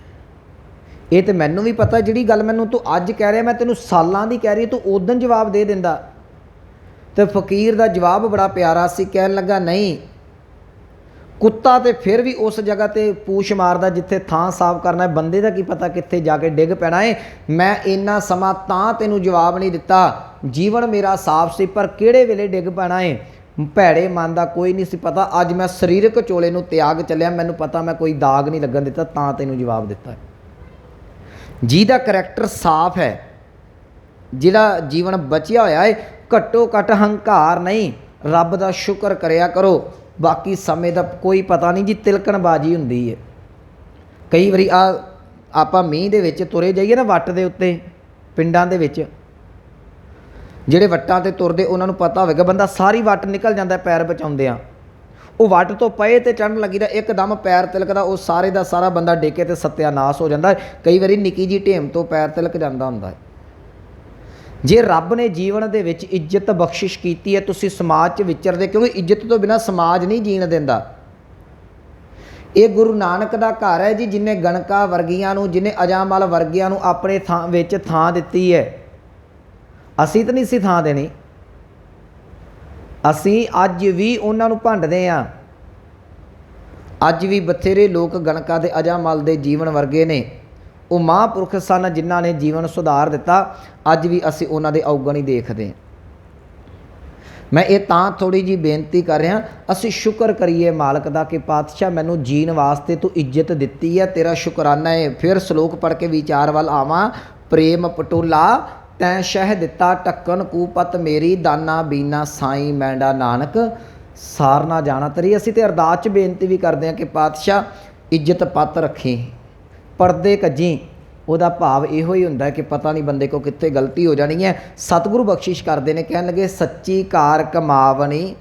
ਇਹ ਤੇ ਮੈਨੂੰ ਵੀ ਪਤਾ, ਜਿਹੜੀ ਗੱਲ ਮੈਨੂੰ ਤੂੰ ਅੱਜ ਕਹਿ ਰਿਹਾ, ਮੈਂ ਤੈਨੂੰ ਸਾਲਾਂ ਦੀ ਕਹਿ ਰਹੀ ਤੂੰ ਉਦੋਂ ਜਵਾਬ ਦੇ ਦਿੰਦਾ। ਤੇ ਫਕੀਰ ਦਾ ਜਵਾਬ ਬੜਾ ਪਿਆਰਾ ਸੀ, ਕਹਿਣ ਲੱਗਾ, ਨਹੀਂ ਕੁੱਤਾ ਤੇ ਫਿਰ ਵੀ ਉਸ ਜਗ੍ਹਾ ਤੇ ਪੂਛ ਮਾਰਦਾ ਜਿੱਥੇ ਥਾਂ ਸਾਫ਼ ਕਰਨਾ ਹੈ। ਬੰਦੇ ਦਾ ਕੀ ਪਤਾ ਕਿੱਥੇ ਜਾ ਕੇ ਡਿੱਗ ਪੈਣਾ ਹੈ ਮੈਂ ਇੰਨਾ ਸਮਾਂ ਤਾਂ ਤੈਨੂੰ ਜਵਾਬ ਨਹੀਂ ਦਿੱਤਾ। ਜੀਵਨ ਮੇਰਾ ਸਾਫ਼ ਸੀ, ਪਰ ਕਿਹੜੇ ਵੇਲੇ ਡਿੱਗ ਪੈਣਾ ਹੈ ਭੈੜੇ ਮਨ ਦਾ ਕੋਈ ਨਹੀਂ ਸੀ ਪਤਾ। ਅੱਜ ਮੈਂ ਸਰੀਰਕ ਚੋਲੇ ਨੂੰ ਤਿਆਗ ਚੱਲਿਆ। ਮੈਨੂੰ ਪਤਾ ਮੈਂ ਕੋਈ ਦਾਗ ਨਹੀਂ ਲੱਗਣ ਦਿੱਤਾ, ਤਾਂ ਤੈਨੂੰ ਜਵਾਬ ਦਿੱਤਾ। ਜਿਹਦਾ ਕਰੈਕਟਰ ਸਾਫ਼ ਹੈ। ਜਿਹੜਾ ਜੀਵਨ ਬਚਿਆ ਹੋਇਆ ਹੈ ਘੱਟੋ ਘੱਟ ਹੰਕਾਰ ਨਹੀਂ। ਰੱਬ ਦਾ ਸ਼ੁਕਰ ਕਰਿਆ ਕਰੋ। ਬਾਕੀ ਸਮੇਂ ਦਾ ਕੋਈ ਪਤਾ ਨਹੀਂ ਜੀ, ਤਿਲਕਣਬਾਜੀ ਹੁੰਦੀ ਹੈ ਕਈ ਵਾਰੀ ਆ, ਆਪਾਂ ਮੀਂਹ ਦੇ ਵਿੱਚ ਤੁਰੇ ਜਾਈਏ ਨਾ ਵੱਟ ਦੇ ਉੱਤੇ, ਪਿੰਡਾਂ ਦੇ ਵਿੱਚ, ਜਿਹੜੇ ਵੱਟਾਂ ਤੇ ਤੁਰਦੇ ਉਹਨਾਂ ਨੂੰ ਪਤਾ ਹੋਵੇਗਾ, ਬੰਦਾ ਸਾਰੀ ਵੱਟ ਨਿਕਲ ਜਾਂਦਾ, ਪੈਰ ਬਚਾਉਂਦੇ ਆ। ਉਹ ਵੱਟ ਤੋਂ ਪਏ ਤੇ ਚੜਨ ਲੱਗੀ ਤਾਂ ਇੱਕਦਮ ਪੈਰ ਤਿਲਕਦਾ, ਉਹ ਸਾਰੇ ਦਾ ਸਾਰਾ ਬੰਦਾ ਡੇਕੇ ਤੇ ਸਤਿਆਨਾਸ਼ ਹੋ ਜਾਂਦਾ। ਕਈ ਵਾਰੀ ਨਿੱਕੀ ਜੀ ਢੇਮ ਤੋਂ ਪੈਰ ਤਿਲਕ ਜਾਂਦਾ ਹੁੰਦਾ ਹੈ। ਜੇ ਰੱਬ ਨੇ ਜੀਵਨ ਦੇ ਵਿੱਚ ਇੱਜ਼ਤ ਬਖਸ਼ਿਸ਼ ਕੀਤੀ ਹੈ, ਤੁਸੀਂ ਸਮਾਜ 'ਚ ਵਿਚਰਦੇ ਕਿਉਂਕਿ ਇੱਜ਼ਤ ਤੋਂ ਬਿਨਾ ਸਮਾਜ ਨਹੀਂ ਜੀਣ ਦਿੰਦਾ। ਇਹ ਗੁਰੂ ਨਾਨਕ ਦਾ ਘਰ ਹੈ ਜੀ, ਜਿਨੇ ਗਣਕਾ ਵਰਗੀਆਂ ਨੂੰ, ਜਿਨੇ ਅਜਾਮਲ ਵਰਗੀਆਂ ਨੂੰ ਆਪਣੇ ਥਾਂ ਵਿੱਚ ਥਾਂ ਦਿੱਤੀ ਹੈ। ਅਸੀਂ ਤਾਂ ਨਹੀਂ ਸੀ ਥਾਂ ਦੇਣੀ। ਅਸੀਂ ਅੱਜ ਵੀ ਉਹਨਾਂ ਨੂੰ ਭੰਡਦੇ ਆ ਅੱਜ ਵੀ ਬਥੇਰੇ ਲੋਕ ਗਣਕਾ ਦੇ ਅਜਾਮਲ ਦੇ ਜੀਵਨ ਵਰਗੇ ਨੇ। ਉਹ ਮਹਾਂਪੁਰਖ ਸਨ ਜਿਨ੍ਹਾਂ ਨੇ ਜੀਵਨ ਸੁਧਾਰ ਦਿੱਤਾ। ਅੱਜ ਵੀ ਅਸੀਂ ਉਹਨਾਂ ਦੇ ਔਗਣ ਹੀ ਦੇਖਦੇ ਹਾਂ। ਮੈਂ ਇਹ ਤਾਂ ਥੋੜੀ ਜੀ ਬੇਨਤੀ ਕਰ ਰਿਹਾ, ਅਸੀਂ ਸ਼ੁਕਰ ਕਰੀਏ ਮਾਲਕ ਦਾ ਕਿ ਪਾਤਸ਼ਾਹ ਮੈਨੂੰ ਜੀਣ ਵਾਸਤੇ ਤੂੰ ਇੱਜ਼ਤ ਦਿੱਤੀ ਹੈ, ਤੇਰਾ ਸ਼ੁਕਰਾਨਾ ਹੈ। ਫਿਰ ਸ਼ਲੋਕ ਪੜ੍ਹ ਕੇ ਵਿਚਾਰ ਵੱਲ ਆਵਾਂ। ਪ੍ਰੇਮ ਪਟੋਲਾ, ਤੈਂ ਸ਼ਹਿ ਦਿੱਤਾ ਟੱਕਣ ਕੂਪਤ ਮੇਰੀ, ਦਾਨਾ ਬੀਨਾ ਸਾਈ ਮੈਂਡਾ ਨਾਨਕ। ਸਾਰ ਨਾ ਜਾਣਾ ਤੇਰੀ। ਅਸੀਂ ਤੇ ਅਰਦਾਸ ਚ ਬੇਨਤੀ ਵੀ ਕਰਦੇ ਹਾਂ ਕਿ ਪਾਤਸ਼ਾਹ ਇੱਜ਼ਤ ਪੱਤ ਰੱਖੀ। ਪਰਦੇ ਕੱਜੀ, ਉਹਦਾ ਭਾਵ ਇਹੋ ਹੀ ਹੁੰਦਾ ਕਿ ਪਤਾ ਨਹੀਂ ਬੰਦੇ ਕੋ ਕਿੱਥੇ ਗਲਤੀ ਹੋ ਜਾਣੀ ਹੈ। ਸਤਿਗੁਰੂ ਬਖਸ਼ਿਸ਼ ਕਰਦੇ ਨੇ, ਕਹਿਣ ਲੱਗੇ, ਸੱਚੀ ਕਾਰ ਕਮਾਵਣੀ,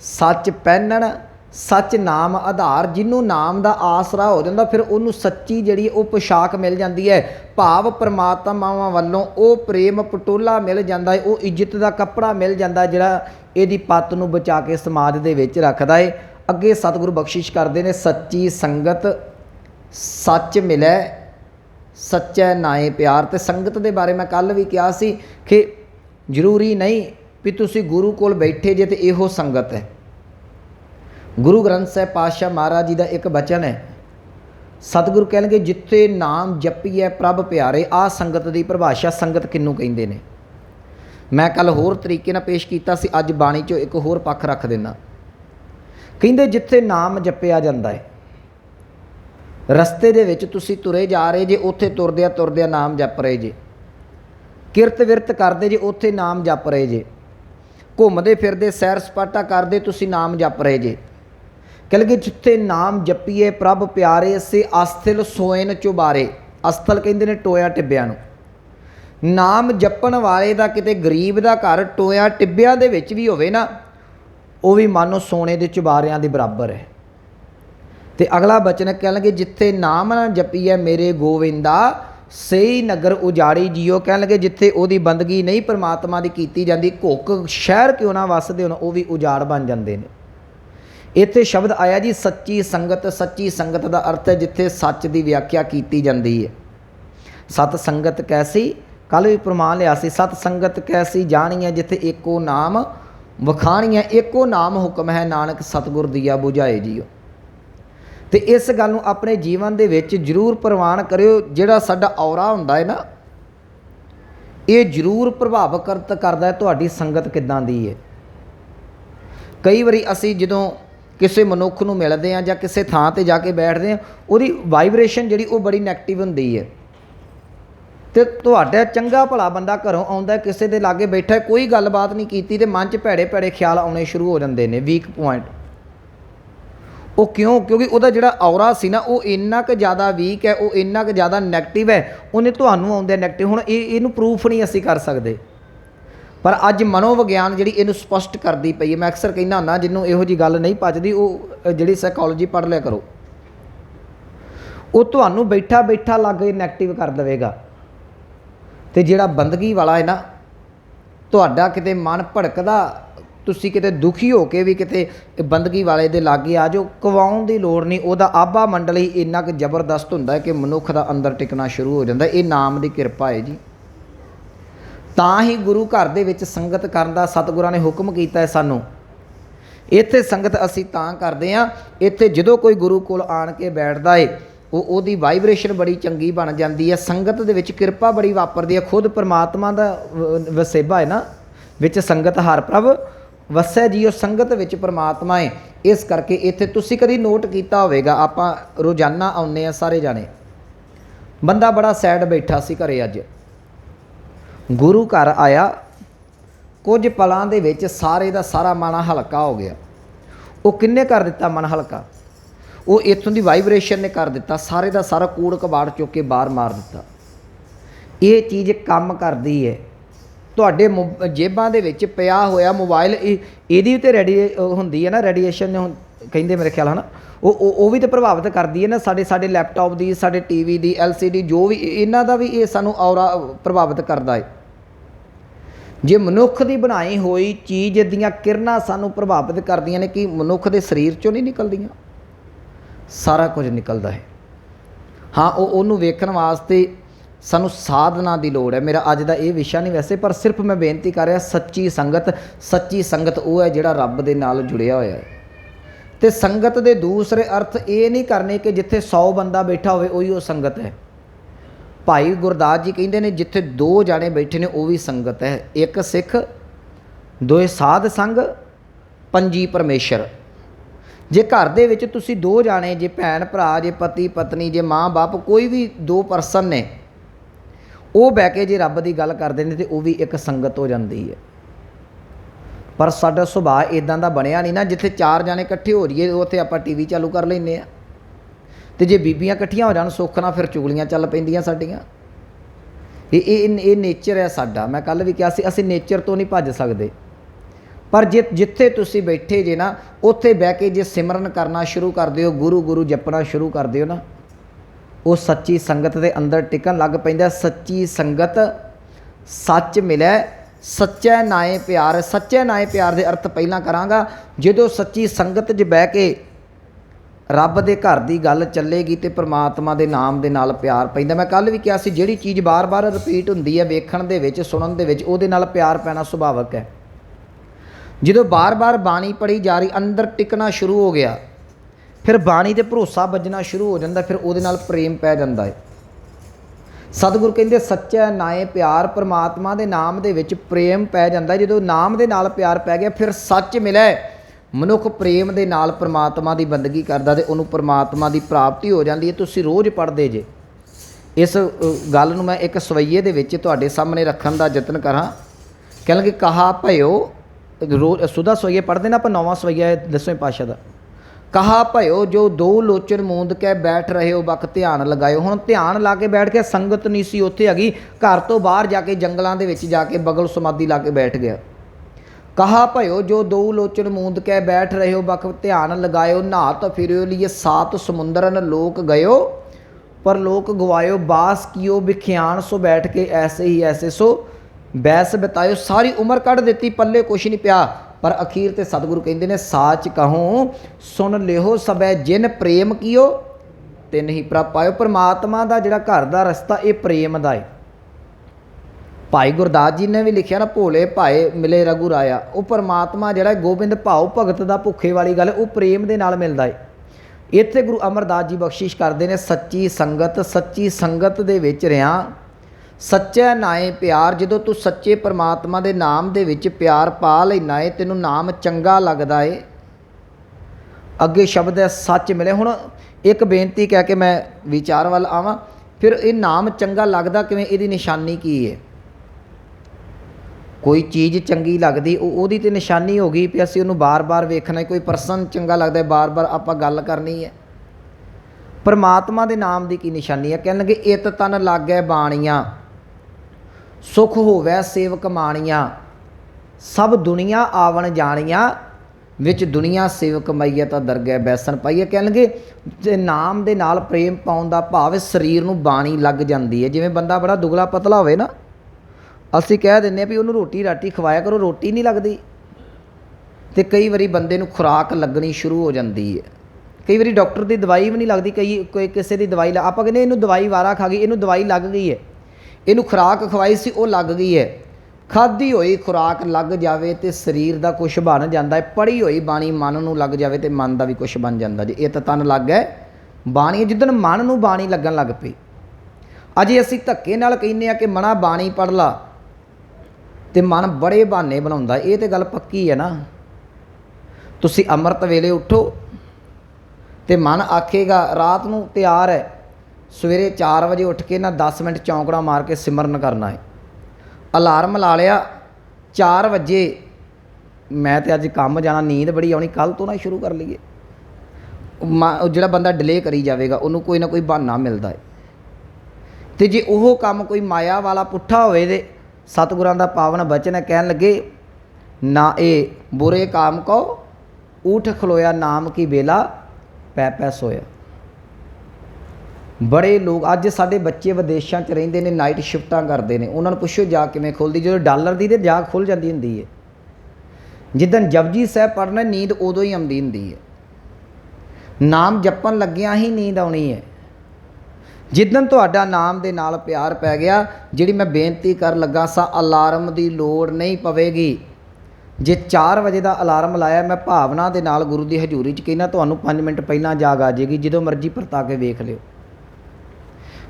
ਸੱਚ ਪਹਿਨਣ, ਸੱਚ ਨਾਮ ਆਧਾਰ, ਜਿਹਨੂੰ ਨਾਮ ਦਾ ਆਸਰਾ ਹੋ ਜਾਂਦਾ, ਫਿਰ ਉਹਨੂੰ ਸੱਚੀ ਜਿਹੜੀ ਉਹ ਪੋਸ਼ਾਕ ਮਿਲ ਜਾਂਦੀ ਹੈ। ਭਾਵ ਪ੍ਰਮਾਤਮਾਵਾਂ ਵੱਲੋਂ ਉਹ ਪ੍ਰੇਮ ਪਟੋਲਾ ਮਿਲ ਜਾਂਦਾ ਹੈ, ਉਹ ਇੱਜ਼ਤ ਦਾ ਕੱਪੜਾ ਮਿਲ ਜਾਂਦਾ ਜਿਹੜਾ ਇਹਦੀ ਪੱਤ ਨੂੰ ਬਚਾ ਕੇ ਸਮਾਜ ਦੇ ਵਿੱਚ ਰੱਖਦਾ ਹੈ। ਅੱਗੇ ਸਤਿਗੁਰੂ ਬਖਸ਼ਿਸ਼ ਕਰਦੇ ਨੇ, ਸੱਚੀ ਸੰਗਤ ਸੱਚ ਮਿਲੈ, ਸੱਚੈ ਨਾਏ ਪਿਆਰ। ਤੇ ਸੰਗਤ ਦੇ ਬਾਰੇ ਮੈਂ ਕੱਲ ਵੀ ਕਿਹਾ ਸੀ ਕਿ ਜ਼ਰੂਰੀ ਨਹੀਂ ਵੀ ਤੁਸੀਂ ਗੁਰੂ ਕੋਲ ਬੈਠੇ ਜੇ ਤੇ ਇਹੋ ਸੰਗਤ ਹੈ। ਗੁਰੂ ਗ੍ਰੰਥ ਸਾਹਿਬ ਪਾਤਸ਼ਾਹ ਮਹਾਰਾਜ ਜੀ ਦਾ ਇੱਕ ਬਚਨ ਹੈ। ਸਤਿਗੁਰੂ ਕਹਿਣਗੇ, ਜਿੱਥੇ ਨਾਮ ਜਪੀਐ ਪ੍ਰਭ ਪਿਆਰੇ ਆ ਸੰਗਤ ਦੀ ਪਰਿਭਾਸ਼ਾ ਸੰਗਤ ਕਿੰਨੂੰ ਕਹਿੰਦੇ ਨੇ? ਮੈਂ ਕੱਲ ਹੋਰ ਤਰੀਕੇ ਨਾਲ ਪੇਸ਼ ਕੀਤਾ ਸੀ, ਅੱਜ ਬਾਣੀ 'ਚੋਂ ਇੱਕ ਹੋਰ ਪੱਖ ਰੱਖ ਦਿੰਦਾ। ਕਹਿੰਦੇ, ਜਿੱਥੇ ਨਾਮ ਜਪਿਆ ਜਾਂਦਾ ਹੈ ਰਸਤੇ ਦੇ ਵਿੱਚ ਤੁਸੀਂ ਤੁਰੇ ਜਾ ਰਹੇ ਜੇ, ਉੱਥੇ ਤੁਰਦਿਆਂ ਤੁਰਦਿਆਂ ਨਾਮ ਜਪ ਰਹੇ ਜੇ। ਕਿਰਤ ਵਿਰਤ ਕਰਦੇ ਜੇ, ਉੱਥੇ ਨਾਮ ਜਪ ਰਹੇ ਜੇ। ਘੁੰਮਦੇ ਫਿਰਦੇ, ਸੈਰ ਸਪਾਟਾ ਕਰਦੇ, ਤੁਸੀਂ ਨਾਮ ਜਪ ਰਹੇ ਜੇ। ਕਹਿੰਦੇ ਜਿੱਥੇ ਨਾਮ ਜਪੀਏ, ਪ੍ਰਭ ਪਿਆਰੇ ਸੇ ਅਸਥਿਲ ਸੋਇਨ ਚੁਬਾਰੇ। ਅਸਥਲ ਕਹਿੰਦੇ ਨੇ ਟੋਇਆ ਟਿੱਬਿਆਂ ਨੂੰ। ਨਾਮ ਜਪਣ ਵਾਲੇ ਦਾ ਕਿਤੇ ਗਰੀਬ ਦਾ ਘਰ ਟੋਇਆ ਟਿੱਬਿਆਂ ਦੇ ਵਿੱਚ ਵੀ ਹੋਵੇ ਨਾ, ਉਹ ਵੀ ਮਾਨੋ ਸੋਨੇ ਦੇ ਚੁਬਾਰਿਆਂ ਦੇ ਬਰਾਬਰ ਹੈ। ਤੇ ਅਗਲਾ ਬਚਨ ਕਹਿਣਗੇ, ਜਿੱਥੇ ਨਾਮ ਨਾ ਜਪੀਐ ਮੇਰੇ ਗੋਵਿੰਦਾ ਸਹੀ ਨਗਰ ਉਜਾੜੀ ਜਿਉ ਕਹਿਣਗੇ, ਜਿੱਥੇ ਉਹਦੀ ਬੰਦਗੀ ਨਹੀਂ ਪਰਮਾਤਮਾ ਦੀ ਕੀਤੀ ਜਾਂਦੀ, ਘੁੱਕ ਸ਼ਹਿਰ ਕਿਉਂ ਨਾ ਵਸਦੇ ਹੋਣ, ਉਹ ਵੀ ਉਜਾੜ ਬਣ ਜਾਂਦੇ ਨੇ। ਇੱਥੇ ਸ਼ਬਦ ਆਇਆ ਜੀ, ਸੱਚੀ ਸੰਗਤ ਸੱਚੀ ਸੰਗਤ ਦਾ ਅਰਥ ਹੈ, ਜਿੱਥੇ ਸੱਚ ਦੀ ਵਿਆਖਿਆ ਕੀਤੀ ਜਾਂਦੀ ਹੈ। ਸਤ ਸੰਗਤ ਕੈਸੀ? ਕੱਲ ਵੀ ਪ੍ਰਮਾਣ ਲਿਆ ਸੀ, ਸਤ ਸੰਗਤ ਕੈਸੀ ਹੈ ਜਿੱਥੇ ਏਕੋ ਨਾਮ ਵਖਾਣੀਐ, ਏਕੋ ਨਾਮ ਹੁਕਮ ਹੈ, ਨਾਨਕ ਸਤਿਗੁਰ ਦੀਆ ਬੁਝਾਏ ਜੀਓ। ਤੇ ਇਸ ਗੱਲ ਨੂੰ ਆਪਣੇ ਜੀਵਨ ਦੇ ਵਿੱਚ ਜ਼ਰੂਰ ਪ੍ਰਵਾਨ ਕਰਿਓ, ਜਿਹੜਾ ਸਾਡਾ ਔਰਾ ਹੁੰਦਾ ਹੈ ਨਾ, ਇਹ ਜ਼ਰੂਰ ਪ੍ਰਭਾਵਿਤ ਕਰਦਾ ਹੈ ਤੁਹਾਡੀ ਸੰਗਤ ਕਿੱਦਾਂ ਦੀ ਹੈ। ਕਈ ਵਾਰੀ ਅਸੀਂ ਜਦੋਂ ਕਿਸੇ ਮਨੁੱਖ ਨੂੰ ਮਿਲਦੇ ਆ ਜਾਂ ਕਿਸੇ ਥਾਂ ਤੇ ਜਾ ਕੇ ਬੈਠਦੇ ਆ ਉਹਦੀ ਵਾਈਬ੍ਰੇਸ਼ਨ ਜਿਹੜੀ ਉਹ ਬੜੀ 네ਗੇਟਿਵ ਹੁੰਦੀ ਹੈ। ਤੇ ਤੁਹਾਡਾ ਚੰਗਾ ਭਲਾ ਬੰਦਾ ਘਰੋਂ ਆਉਂਦਾ ਕਿਸੇ ਦੇ ਲਾਗੇ ਬੈਠਾ ਕੋਈ ਗੱਲਬਾਤ ਨਹੀਂ ਕੀਤੀ ਤੇ ਮਨ 'ਚ ਭੈੜੇ ਭੈੜੇ ਖਿਆਲ ਆਉਣੇ ਸ਼ੁਰੂ ਹੋ ਜਾਂਦੇ ਨੇ ਵੀਕ ਪੁਆਇੰਟ ਉਹ ਕਿਉਂ? ਕਿਉਂਕਿ ਉਹਦਾ ਜਿਹੜਾ ਔਰਾ ਸੀ ਨਾ, ਉਹ ਇੰਨਾ ਕੁ ਜ਼ਿਆਦਾ ਵੀਕ ਹੈ, ਉਹ ਇੰਨਾ ਕੁ ਜ਼ਿਆਦਾ 네ਗੇਟਿਵ ਹੈ, ਉਹਨੇ ਤੁਹਾਨੂੰ ਆਉਂਦੇ 네ਗੇਟਿਵ ਹੁਣ ਇਹ, ਇਹਨੂੰ ਪ੍ਰੂਫ ਨਹੀਂ ਅਸੀਂ ਕਰ ਸਕਦੇ। ਪਰ ਅੱਜ ਮਨੋਵਿਗਿਆਨ ਜਿਹੜੀ ਇਹਨੂੰ ਸਪਸ਼ਟ ਕਰਦੀ ਪਈ ਹੈ, ਮੈਂ ਅਕਸਰ ਕਹਿੰਦਾ ਹੁੰਦਾ, ਜਿਹਨੂੰ ਇਹੋ ਜੀ ਗੱਲ ਨਹੀਂ ਪਚਦੀ, ਉਹ ਜਿਹੜੀ ਸਾਈਕੋਲੋਜੀ ਪੜ੍ਹ ਲਿਆ ਕਰੋ। ਉਹ ਤੁਹਾਨੂੰ ਬੈਠਾ ਬੈਠਾ ਲੱਗੇ 네ਗੇਟਿਵ ਕਰ ਦੇਵੇਗਾ। ਤੇ ਜਿਹੜਾ ਬੰਦਗੀ ਵਾਲਾ ਹੈ ਨਾ, ਤੁਹਾਡਾ ਕਿਤੇ ਮਨ ਭੜਕਦਾ ਤੁਸੀਂ ਕਿਤੇ ਦੁਖੀ ਹੋ ਕੇ ਵੀ ਕਿਤੇ ਬੰਦਗੀ ਵਾਲੇ ਦੇ ਲਾਗੇ ਆ ਜਾਓ, ਕਵਾਉਣ ਦੀ ਲੋੜ ਨਹੀਂ। ਉਹਦਾ ਆਭਾ ਮੰਡਲ ਹੀ ਇੰਨਾ ਕੁ ਜ਼ਬਰਦਸਤ ਹੁੰਦਾ ਹੈ ਕਿ ਮਨੁੱਖ ਦਾ ਅੰਦਰ ਟਿਕਣਾ ਸ਼ੁਰੂ ਹੋ ਜਾਂਦਾ ਇਹ ਨਾਮ ਦੀ ਕਿਰਪਾ ਹੈ ਜੀ। ਤਾਂ ਹੀ ਗੁਰੂ ਘਰ ਦੇ ਵਿੱਚ ਸੰਗਤ ਕਰਨ ਦਾ ਸਤਿਗੁਰਾਂ ਨੇ ਹੁਕਮ ਕੀਤਾ ਹੈ ਸਾਨੂੰ। ਇੱਥੇ ਸੰਗਤ ਅਸੀਂ ਤਾਂ ਕਰਦੇ ਆ ਇੱਥੇ ਜਦੋਂ ਕੋਈ ਗੁਰੂ ਕੋਲ ਆਣ ਕੇ ਬੈਠਦਾ ਏ, ਉਹ ਉਹਦੀ ਵਾਈਬ੍ਰੇਸ਼ਨ ਬੜੀ ਚੰਗੀ ਬਣ ਜਾਂਦੀ ਹੈ। ਸੰਗਤ ਦੇ ਵਿੱਚ ਕਿਰਪਾ ਬੜੀ ਵਾਪਰਦੀ ਹੈ। ਖੁਦ ਪਰਮਾਤਮਾ ਦਾ ਵਸੇਬਾ ਹੈ ਨਾ, ਵਿੱਚ ਸੰਗਤ ਹਰ ਪ੍ਰਭ ਵਸੈ ਜੀਓ ਸੰਗਤ ਵਿੱਚ ਪਰਮਾਤਮਾ ਹੈ ਇਸ ਕਰਕੇ ਇੱਥੇ ਤੁਸੀਂ ਕਦੀ ਨੋਟ ਕੀਤਾ ਹੋਵੇਗਾ, ਆਪਾਂ ਰੋਜ਼ਾਨਾ ਆਉਂਦੇ ਆ ਸਾਰੇ ਜਾਣੇ। ਬੰਦਾ ਬੜਾ ਸੈਡ ਬੈਠਾ ਸੀ ਘਰੇ ਅੱਜ। ਗੁਰੂ ਘਰ ਆਇਆ, ਕੁਝ ਪਲਾਂ ਦੇ ਵਿੱਚ ਸਾਰੇ ਦਾ ਸਾਰਾ ਮਨ ਹਲਕਾ ਹੋ ਗਿਆ। ਉਹ ਕਿੰਨੇ ਕਰ ਦਿੱਤਾ ਮਨ ਹਲਕਾ? ਉਹ ਇੱਥੋਂ ਦੀ ਵਾਈਬ੍ਰੇਸ਼ਨ ਨੇ ਕਰ ਦਿੱਤਾ, ਸਾਰੇ ਦਾ ਸਾਰਾ ਕੂੜ ਕਬਾੜ ਚੁੱਕ ਕੇ ਬਾਹਰ ਮਾਰ ਦਿੱਤਾ। ਇਹ ਚੀਜ਼ ਕੰਮ ਕਰਦੀ ਹੈ ਤੁਹਾਡੇ ਮੁ- ਜੇਬਾਂ ਦੇ ਵਿੱਚ ਪਿਆ ਹੋਇਆ ਮੋਬਾਈਲ, ਇਹ ਇਹਦੀ ਵੀ ਤੇ ਰੈਡੀ ਹੁੰਦੀ ਹੈ ਨਾ, ਰੇਡੀਏਸ਼ਨ ਕਹਿੰਦੇ ਮੇਰੇ ਖਿਆਲ ਹਨਾ, ਉਹ ਉਹ ਉਹ ਵੀ ਤੇ ਪ੍ਰਭਾਵਿਤ ਕਰਦੀ ਹੈ ਨਾ, ਸਾਡੇ ਸਾਡੇ ਲੈਪਟਾਪ ਦੀ, ਸਾਡੇ ਟੀਵੀ ਦੀ ਐਲਸੀਡੀ ਜੋ ਵੀ ਇਹਨਾਂ ਦਾ ਵੀ ਇਹ ਸਾਨੂੰ ਔਰਾ ਪ੍ਰਭਾਵਿਤ ਕਰਦਾ ਹੈ। ਜੇ ਮਨੁੱਖ ਦੀ ਬਣਾਈ ਹੋਈ ਚੀਜ਼ ਦੀਆਂ ਕਿਰਨਾਂ ਸਾਨੂੰ ਪ੍ਰਭਾਵਿਤ ਕਰਦੀਆਂ ਨੇ, ਕਿ ਮਨੁੱਖ ਦੇ ਸਰੀਰ ਚੋਂ ਨਹੀਂ ਨਿਕਲਦੀਆਂ? ਸਾਰਾ ਕੁਝ ਨਿਕਲਦਾ ਹੈ। ਹਾਂ, ਉਹ ਉਹਨੂੰ ਵੇਖਣ ਵਾਸਤੇ ਸਾਨੂੰ ਸਾਧਨਾ ਦੀ ਲੋੜ ਹੈ। ਮੇਰਾ ਅੱਜ ਦਾ ਇਹ ਵਿਸ਼ਾ ਨਹੀਂ ਵੈਸੇ, ਪਰ ਸਿਰਫ ਮੈਂ ਬੇਨਤੀ ਕਰ ਰਿਹਾ, ਸੱਚੀ ਸੰਗਤ ਸੱਚੀ ਸੰਗਤ ਉਹ ਹੈ ਜਿਹੜਾ ਰੱਬ ਦੇ ਨਾਲ ਜੁੜਿਆ ਹੋਇਆ ਹੈ। ਤੇ ਸੰਗਤ ਦੇ ਦੂਸਰੇ ਅਰਥ ਇਹ ਨਹੀਂ ਕਰਨੇ ਕਿ ਜਿੱਥੇ 100 ਬੰਦਾ ਬੈਠਾ ਹੋਵੇ, ਉਹੀ ਉਹ ਸੰਗਤ ਹੈ। ਭਾਈ ਗੁਰਦਾਸ ਜੀ ਕਹਿੰਦੇ ਨੇ, ਜਿੱਥੇ ਦੋ ਜਾਣੇ ਬੈਠੇ ਨੇ, ਉਹ ਵੀ ਸੰਗਤ ਹੈ। ਇੱਕ ਸਿੱਖ ਦੋਏ ਸਾਧ ਸੰਗ, ਪੰਜੀ ਪਰਮੇਸ਼ਰ। ਜੇ ਘਰ ਦੇ ਵਿੱਚ ਤੁਸੀਂ ਦੋ ਜਾਣੇ, ਜੇ ਭੈਣ ਭਰਾ, ਜੇ ਪਤੀ ਪਤਨੀ, ਜੇ ਮਾਂ ਬਾਪ, ਕੋਈ ਵੀ ਦੋ ਪਰਸਨ ਨੇ ਉਹ ਬਹਿ ਕੇ ਜੇ ਰੱਬ ਦੀ ਗੱਲ ਕਰਦੇ ਨੇ ਤੇ ਉਹ ਵੀ ਇੱਕ ਸੰਗਤ ਹੋ ਜਾਂਦੀ ਹੈ। ਪਰ ਸਾਡਾ ਸੁਭਾਅ ਇਦਾਂ ਦਾ ਬਣਿਆ ਨਹੀਂ ਨਾ, ਜਿੱਥੇ ਚਾਰ ਜਾਣੇ ਇਕੱਠੇ ਹੋ ਜਾਈਏ, ਉੱਥੇ ਆਪਾਂ ਟੀਵੀ ਚਾਲੂ ਕਰ ਲੈਂਦੇ ਆ ਤੇ ਜੇ ਬੀਬੀਆਂ ਇਕੱਠੀਆਂ ਹੋ ਜਾਣ, ਸੁੱਖ ਨਾਲ ਫਿਰ ਚੁਗਲੀਆਂ ਚੱਲ ਪੈਂਦੀਆਂ ਸਾਡੀਆਂ। ਇਹ ਇਹ ਇਹ ਨੇਚਰ ਹੈ ਸਾਡਾ। ਮੈਂ ਕੱਲ ਵੀ ਕਿਹਾ ਸੀ, ਅਸੀਂ ਨੇਚਰ ਤੋਂ ਨਹੀਂ ਭੱਜ ਸਕਦੇ। ਪਰ ਜੇ ਜਿੱਥੇ ਤੁਸੀਂ ਬੈਠੇ ਜੇ ਨਾ, ਉੱਥੇ ਬਹਿ ਕੇ ਜੇ ਸਿਮਰਨ ਕਰਨਾ ਸ਼ੁਰੂ ਕਰਦੇ ਹੋ ਗੁਰੂ ਗੁਰੂ ਜਪਣਾ ਸ਼ੁਰੂ ਕਰਦੇ ਹੋ ਨਾ ਉਹ ਸੱਚੀ ਸੰਗਤ ਦੇ ਅੰਦਰ ਟਿਕਣ ਲੱਗ ਪੈਂਦਾ ਸੱਚੀ ਸੰਗਤ ਸੱਚ ਮਿਲੇ, ਸੱਚੇ ਨਾਏ ਪਿਆਰ, ਸੱਚੇ ਨਾਏ ਪਿਆਰ ਦੇ ਅਰਥ ਪਹਿਲਾਂ ਕਰਾਂਗਾ। ਜਦੋਂ ਸੱਚੀ ਸੰਗਤ 'ਚ ਬਹਿ ਕੇ ਰੱਬ ਦੇ ਘਰ ਦੀ ਗੱਲ ਚੱਲੇਗੀ ਤੇ ਪ੍ਰਮਾਤਮਾ ਦੇ ਨਾਮ ਦੇ ਨਾਲ ਪਿਆਰ ਪੈਂਦਾ। ਮੈਂ ਕੱਲ ਵੀ ਕਿਹਾ ਸੀ, ਜਿਹੜੀ ਚੀਜ਼ ਬਾਰ-ਬਾਰ ਰਿਪੀਟ ਹੁੰਦੀ ਹੈ ਵੇਖਣ ਦੇ ਵਿੱਚ, ਸੁਣਨ ਦੇ ਵਿੱਚ, ਉਹਦੇ ਨਾਲ ਪਿਆਰ ਪੈਣਾ ਸੁਭਾਵਕ ਹੈ। ਜਦੋਂ ਬਾਰ-ਬਾਰ ਬਾਣੀ ਪੜ੍ਹੀ ਜਾ ਰਹੀ, ਅੰਦਰ ਟਿਕਣਾ ਸ਼ੁਰੂ ਹੋ ਗਿਆ ਫਿਰ ਬਾਣੀ ਤੇ ਭਰੋਸਾ ਵੱਜਣਾ ਸ਼ੁਰੂ ਹੋ ਜਾਂਦਾ, ਫਿਰ ਉਹਦੇ ਨਾਲ ਪ੍ਰੇਮ ਪੈ ਜਾਂਦਾ ਹੈ ਸਤਿਗੁਰ ਕਹਿੰਦੇ, ਸੱਚਾ ਨਾਏ ਪਿਆਰ ਪ੍ਰਮਾਤਮਾ ਦੇ ਨਾਮ ਦੇ ਵਿੱਚ ਪ੍ਰੇਮ ਪੈ ਜਾਂਦਾ ਜਦੋਂ ਨਾਮ ਦੇ ਨਾਲ ਪਿਆਰ ਪੈ ਗਿਆ, ਫਿਰ ਸੱਚ ਮਿਲਿਆ ਮਨੁੱਖ ਪ੍ਰੇਮ ਦੇ ਨਾਲ ਪ੍ਰਮਾਤਮਾ ਦੀ ਬੰਦਗੀ ਕਰਦਾ ਤੇ ਉਹਨੂੰ ਪ੍ਰਮਾਤਮਾ ਦੀ ਪ੍ਰਾਪਤੀ ਹੋ ਜਾਂਦੀ ਹੈ ਤੁਸੀਂ ਰੋਜ਼ ਪੜ੍ਹਦੇ ਜੇ। ਇਸ ਗੱਲ ਨੂੰ ਮੈਂ ਇੱਕ ਸਵਈਏ ਦੇ ਵਿੱਚ ਤੁਹਾਡੇ ਸਾਹਮਣੇ ਰੱਖਣ ਦਾ ਯਤਨ ਕਰਾਂ। ਕਹਿਣਗੇ, ਕਹਾ ਭਇਓ, ਰੋਜ਼, ਸੁਦਾ ਸਵਈਏ ਪੜ੍ਹਦੇ ਨਾ, ਆਪਾਂ ਨੌਵਾਂ ਸਵਈਆ ਦਸਵੇਂ ਪਾਸ਼ਾ ਦਾ। ਕਹਾ ਭਇਓ ਜੋ ਦੋ ਲੋਚਨ ਮੂੰਦ ਕੇ ਬੈਠ ਰਹੇ ਹੋ ਬਕ ਧਿਆਨ ਲਗਾਇਓ। ਹੁਣ ਧਿਆਨ ਲਾ ਕੇ ਬੈਠ ਕੇ ਸੰਗਤ ਨਹੀਂ ਸੀ ਉੱਥੇ ਹੈਗੀ। ਘਰ ਤੋਂ ਬਾਹਰ ਜਾ ਕੇ ਜੰਗਲਾਂ ਦੇ ਵਿੱਚ ਜਾ ਕੇ ਬਗਲ ਸਮਾਧੀ ਲਾ ਕੇ ਬੈਠ ਗਿਆ। ਕਹਾ ਭਇਓ ਜੋ ਦੋ ਲੋਚਨ ਮੂੰਦ ਕੇ ਬੈਠ ਰਹੇ ਹੋ ਬਕ ਧਿਆਨ ਲਗਾਇਓ ਨਾਤ ਫਿਰਿਓ ਲਈ ਸਾਤ ਸਮੁੰਦਰਨ ਲੋਕ ਗਇਓ। ਪਰ ਲੋਕ ਗਵਾਇਓ, ਬਾਸ ਕੀਓ, ਵਿਖਿਆਨ ਸੋ ਬੈਠ ਕੇ ਐਸੇ ਹੀ ਐਸੇ ਸੋ। ਬੈਸ ਬਿਤਾਇਓ, ਸਾਰੀ ਉਮਰ ਕੱਢ ਦਿੱਤੀ, ਪੱਲੇ ਕੁਛ ਨਹੀਂ ਪਿਆ। ਪਰ ਅਖੀਰ ਤੇ ਸਤਿਗੁਰੂ ਕਹਿੰਦੇ ਨੇ, ਸਾਚ ਕਹੋ, ਸੁਣ ਲਿਓ ਸਬੈ ਜਿਨ ਪ੍ਰੇਮ ਕੀਓ ਤੇ ਨਹੀਂ ਪ੍ਰਪਾਇਓ ਪਰਮਾਤਮਾ ਦਾ ਜਿਹੜਾ ਘਰ ਦਾ ਰਸਤਾ, ਇਹ ਪ੍ਰੇਮ ਦਾ ਹੈ ਭਾਈ ਗੁਰਦਾਸ ਜੀ ਨੇ ਵੀ ਲਿਖਿਆ ਨਾ, ਭੋਲੇ ਭਾਏ ਮਿਲੇ ਰਘੂ ਰਾਇਆ। ਉਹ ਪ੍ਰਮਾਤਮਾ ਜਿਹੜਾ ਗੋਬਿੰਦ ਭਾਉ ਭਗਤ ਦਾ ਭੁੱਖੇ ਵਾਲੀ ਗੱਲ, ਉਹ ਪ੍ਰੇਮ ਦੇ ਨਾਲ ਮਿਲਦਾ ਹੈ ਇੱਥੇ ਗੁਰੂ ਅਮਰਦਾਸ ਜੀ ਬਖਸ਼ਿਸ਼ ਕਰਦੇ ਨੇ, ਸੱਚੀ ਸੰਗਤ ਸੱਚੀ ਸੰਗਤ ਦੇ ਵਿੱਚ ਰਿਆਂ ਸੱਚਾ ਨਾਏ ਪਿਆਰ, ਜਦੋਂ ਤੂੰ ਸੱਚੇ ਪਰਮਾਤਮਾ ਦੇ ਨਾਮ ਦੇ ਵਿੱਚ ਪਿਆਰ ਪਾ ਲੈਣਾ ਏ, ਤੈਨੂੰ ਨਾਮ ਚੰਗਾ ਲੱਗਦਾ ਏ। ਅੱਗੇ ਸ਼ਬਦ ਹੈ, ਸੱਚ ਮਿਲੇ ਹੁਣ ਇੱਕ ਬੇਨਤੀ ਕਹਿ ਕੇ ਮੈਂ ਵਿਚਾਰ ਵੱਲ ਆਵਾਂ। ਫਿਰ ਇਹ ਨਾਮ ਚੰਗਾ ਲੱਗਦਾ ਕਿਵੇਂ? ਇਹਦੀ ਨਿਸ਼ਾਨੀ ਕੀ ਹੈ ਕੋਈ ਚੀਜ਼ ਚੰਗੀ ਲੱਗਦੀ, ਉਹ ਉਹਦੀ ਤੇ ਨਿਸ਼ਾਨੀ ਹੋ ਗਈ ਵੀ ਅਸੀਂ ਉਹਨੂੰ ਬਾਰ-ਬਾਰ ਵੇਖਣਾ ਕੋਈ ਪਰਸਨ ਚੰਗਾ ਲੱਗਦਾ ਹੈ ਬਾਰ-ਬਾਰ ਆਪਾਂ ਗੱਲ ਕਰਨੀ ਹੈ ਪਰਮਾਤਮਾ ਦੇ ਨਾਮ ਦੀ ਕੀ ਨਿਸ਼ਾਨੀ ਹੈ ਕਹਿਣ ਲੱਗੇ, ਇਤ ਤਨ ਲਾਗੈ ਬਾਣੀਆਂ। ਸੁਖ ਹੋਵੇ ਸੇਵਕ ਮਾਣੀਆਂ। ਸਭ ਦੁਨੀਆ ਆਵਣ ਜਾਣੀਆਂ, ਵਿੱਚ ਦੁਨੀਆ ਸੇਵਕ ਮਈਏ ਤਾਂ ਦਰਗਹਿ ਬੈਸਣ ਪਾਈਏ ਕਹਿਣਗੇ। ਜੇ ਨਾਮ ਦੇ ਨਾਲ ਪ੍ਰੇਮ ਪਾਉਣ ਦਾ ਭਾਵ ਹੈ ਸਰੀਰ ਨੂੰ ਬਾਣੀ ਲੱਗ ਜਾਂਦੀ ਹੈ। ਜਿਵੇਂ ਬੰਦਾ ਬੜਾ ਦੁਗਲਾ ਪਤਲਾ ਹੋਵੇ ਨਾ, ਅਸੀਂ ਕਹਿ ਦਿੰਨੇ ਆ ਵੀ ਉਹਨੂੰ ਰੋਟੀ ਰਾਟੀ ਖਵਾਇਆ ਕਰੋ, ਰੋਟੀ ਨਹੀਂ ਲੱਗਦੀ। ਤੇ ਕਈ ਵਾਰੀ ਬੰਦੇ ਨੂੰ ਖੁਰਾਕ ਲੱਗਣੀ ਸ਼ੁਰੂ ਹੋ ਜਾਂਦੀ ਹੈ। ਕਈ ਵਾਰੀ ਡਾਕਟਰ ਦੀ ਦਵਾਈ ਵੀ ਨਹੀਂ ਲੱਗਦੀ, ਕਈ ਕੋਈ ਕਿਸੇ ਦੀ ਦਵਾਈ ਲਾ- ਆਪਾਂ ਕਹਿੰਦੇ ਇਹਨੂੰ ਦਵਾਈ ਵਾਰਾ ਖਾ ਗਈ, ਇਹਨੂੰ ਦਵਾਈ ਲੱਗ ਗਈ ਹੈ। ਇਹਨੂੰ ਖੁਰਾਕ ਖਵਾਈ ਸੀ, ਉਹ ਲੱਗ ਗਈ ਹੈ। ਖਾਦੀ ਹੋਈ ਖੁਰਾਕ ਲੱਗ ਜਾਵੇ ਤੇ ਸਰੀਰ ਦਾ ਕੁਝ ਬਣ ਜਾਂਦਾ ਹੈ, ਪੜੀ ਹੋਈ ਬਾਣੀ ਮਨ ਨੂੰ ਲੱਗ ਜਾਵੇ ਤੇ ਮਨ ਦਾ ਵੀ ਕੁਝ ਬਣ ਜਾਂਦਾ। ਜੇ ਇਹ ਤਾਂ ਤਨ ਲੱਗ ਹੈ ਬਾਣੀ ਜਿੱਦਣ ਮਨ ਨੂੰ ਬਾਣੀ ਲੱਗਣ ਲੱਗ ਪਈ। ਅਜੇ ਅਸੀਂ ਧੱਕੇ ਨਾਲ ਕਹਿੰਨੇ ਆ ਕਿ ਮਨਾ ਬਾਣੀ ਪੜ ਲਾ ਤੇ ਮਨ ਬੜੇ ਬਹਾਨੇ ਬਣਾਉਂਦਾ ਇਹ ਤੇ ਗੱਲ ਪੱਕੀ ਹੈ ਨਾ। ਤੁਸੀਂ ਅੰਮ੍ਰਿਤ ਵੇਲੇ ਉੱਠੋ ਤੇ ਮਨ ਆਖੇਗਾ, ਰਾਤ ਨੂੰ ਤਿਆਰ ਹੈ। ਸਵੇਰੇ 4 ਵਜੇ ਉੱਠ ਕੇ ਨਾ 10 ਮਿੰਟ ਚੌਂਕੜਾ ਮਾਰ ਕੇ ਸਿਮਰਨ ਕਰਨਾ ਹੈ। ਅਲਾਰਮ ਲਾ ਲਿਆ। 4 ਵਜੇ ਮੈਂ ਤੇ ਅੱਜ ਕੰਮ ਜਾਣਾ, ਨੀਂਦ ਬੜੀ ਆਉਣੀ ਕੱਲ ਤੋਂ ਨਾ ਸ਼ੁਰੂ ਕਰ ਲਈਏ। ਉਹ ਜਿਹੜਾ ਬੰਦਾ ਡਿਲੇ ਕਰੀ ਜਾਵੇਗਾ, ਉਹਨੂੰ ਕੋਈ ਨਾ ਕੋਈ ਬਹਾਨਾ ਮਿਲਦਾ ਹੈ। ਤੇ ਜੇ ਉਹ ਕੰਮ ਕੋਈ ਮਾਇਆ ਵਾਲਾ ਪੁੱਠਾ ਹੋਵੇ ਤੇ ਸਤਿਗੁਰਾਂ ਦਾ ਪਾਵਨ ਬਚਨ ਹੈ, ਕਹਿਣ ਲੱਗੇ, ਨਾ ਇਹ ਬੁਰੇ ਕਾਮ ਕੋ ਊਠ ਖਲੋਇਆ ਨਾਮ ਕੀ ਬੇਲਾ ਪੈ ਪੈ ਸੋਇਆ। ਬੜੇ ਲੋਕ, ਅੱਜ ਸਾਡੇ ਬੱਚੇ ਵਿਦੇਸ਼ਾਂ 'ਚ ਰਹਿੰਦੇ ਨੇ ਨਾਈਟ ਸ਼ਿਫਟਾਂ ਕਰਦੇ ਨੇ। ਉਹਨਾਂ ਨੂੰ ਪੁੱਛੋ ਜਾ ਕਿਵੇਂ ਖੁੱਲਦੀ, ਜਦੋਂ ਡਾਲਰ ਦੀ ਤੇ ਜਾ ਖੁੱਲ ਜਾਂਦੀ ਹੁੰਦੀ ਹੈ ਜਿੱਦਣ ਜਪਜੀ ਸਾਹਿਬ ਪੜ੍ਹਨਾ, ਨੀਂਦ ਉਦੋਂ ਹੀ ਆਉਂਦੀ ਹੁੰਦੀ ਹੈ ਨਾਮ ਜਪਣ ਲੱਗਿਆਂ ਹੀ ਨੀਂਦ ਆਉਣੀ ਹੈ ਜਿੱਦਣ ਤੁਹਾਡਾ ਨਾਮ ਦੇ ਨਾਲ ਪਿਆਰ ਪੈ ਗਿਆ, ਜਿਹੜੀ ਮੈਂ ਬੇਨਤੀ ਕਰਨ ਲੱਗਾ ਸਾਂ, ਅਲਾਰਮ ਦੀ ਲੋੜ ਨਹੀਂ ਪਵੇਗੀ। ਜੇ 4 ਵਜੇ ਦਾ ਅਲਾਰਮ ਲਾਇਆ, ਮੈਂ ਭਾਵਨਾ ਦੇ ਨਾਲ ਗੁਰੂ ਦੀ ਹਜ਼ੂਰੀ 'ਚ ਕਹਿੰਦਾ, ਤੁਹਾਨੂੰ 5 ਮਿੰਟ ਪਹਿਲਾਂ ਜਾਗ ਆ ਜਾਏਗੀ ਜਦੋਂ ਮਰਜ਼ੀ ਪਰਤਾ ਕੇ ਵੇਖ ਲਿਓ।